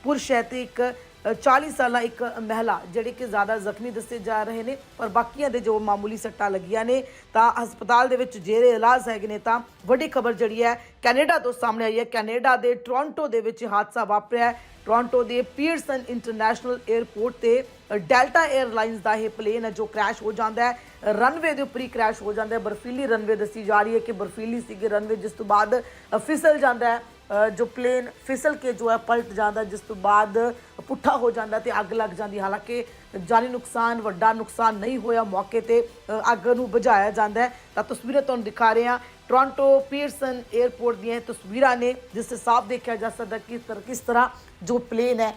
ਪੁਰਸ਼ ਹੈ ਤੇ ਇੱਕ ਅ, 40 ਸਾਲਾ ਇੱਕ ਮਹਿਲਾ ਜਿਹੜੇ ਕਿ ਜ਼ਿਆਦਾ ਜ਼ਖਮੀ ਦੱਸੇ ਜਾ ਰਹੇ ਨੇ ਪਰ ਬਾਕੀਆਂ ਦੇ ਜੋ ਮਾਮੂਲੀ ਸੱਟਾਂ ਲੱਗੀਆਂ ਨੇ ਤਾਂ ਹਸਪਤਾਲ ਦੇ ਵਿੱਚ ਜੇਰੇ ਇਲਾਜ ਹੈਗੇ ਨੇ ਤਾਂ ਵੱਡੀ ਖਬਰ ਜਿਹੜੀ ਹੈ ਕੈਨੇਡਾ ਤੋਂ ਸਾਹਮਣੇ ਆਈ ਹੈ। ਕੈਨੇਡਾ ਦੇ ਟੋਰਾਂਟੋ ਦੇ ਵਿੱਚ ਹਾਦਸਾ ਵਾਪਰਿਆ ਹੈ। ਟੋਰਾਂਟੋ ਦੇ ਪੀਅਰਸਨ ਇੰਟਰਨੈਸ਼ਨਲ 에ਅਰਪੋਰਟ ਤੇ ਡੈਲਟਾ 에ਅਰਲਾਈਨਸ ਦਾ ਇਹ ਪਲੇਨ ਹੈ ਜੋ ਕ੍ਰੈਸ਼ ਹੋ ਜਾਂਦਾ ਹੈ। ਰਨਵੇ ਦੇ ਉੱਪਰ ਹੀ ਕ੍ਰੈਸ਼ ਹੋ ਜਾਂਦਾ ਹੈ। ਬਰਫੀਲੀ ਰਨਵੇ ਦੱਸੀ ਜਾ ਰਹੀ ਹੈ ਕਿ ਬਰਫੀਲੀ ਸੀਗੀ ਰਨਵੇ ਜਿਸ ਤੋਂ ਬਾਅਦ ਫਿਸਲ ਜਾਂਦਾ ਹੈ। ਜੋ ਪਲੇਨ ਫਿਸਲ ਕੇ ਜੋ ਹੈ, ਪਲਟ ਜਾਂਦਾ ਜਿਸ ਤੋਂ ਬਾਅਦ ਪੁੱਠਾ ਹੋ ਜਾਂਦਾ ਤੇ ਅੱਗ ਲੱਗ ਜਾਂਦੀ ਹਾਲਾਂਕਿ, ਜਾਨੀ ਨੁਕਸਾਨ, ਵੱਡਾ ਨੁਕਸਾਨ ਨਹੀਂ ਹੋਇਆ ਮੌਕੇ ਤੇ ਅੱਗ ਨੂੰ ਬੁਝਾਇਆ ਜਾਂਦਾ ਹੈ। ਤਾਂ ਤਸਵੀਰਾਂ ਤੁਹਾਨੂੰ ਦਿਖਾ ਰਹੇ ਹਾਂ। ਟੋਰਾਂਟੋ ਪੀਅਰਸਨ 에ਅਰਪੋਰਟ ਦੀਆਂ ਤਸਵੀਰਾਂ ਨੇ, ਜਿਸ ਤੇ ਸਾਫ਼ ਦੇਖਿਆ ਜਾ ਸਕਦਾ ਕਿ ਤਰ- ਕਿਸ ਤਰ੍ਹਾਂ ਜੋ ਪਲੇਨ ਹੈ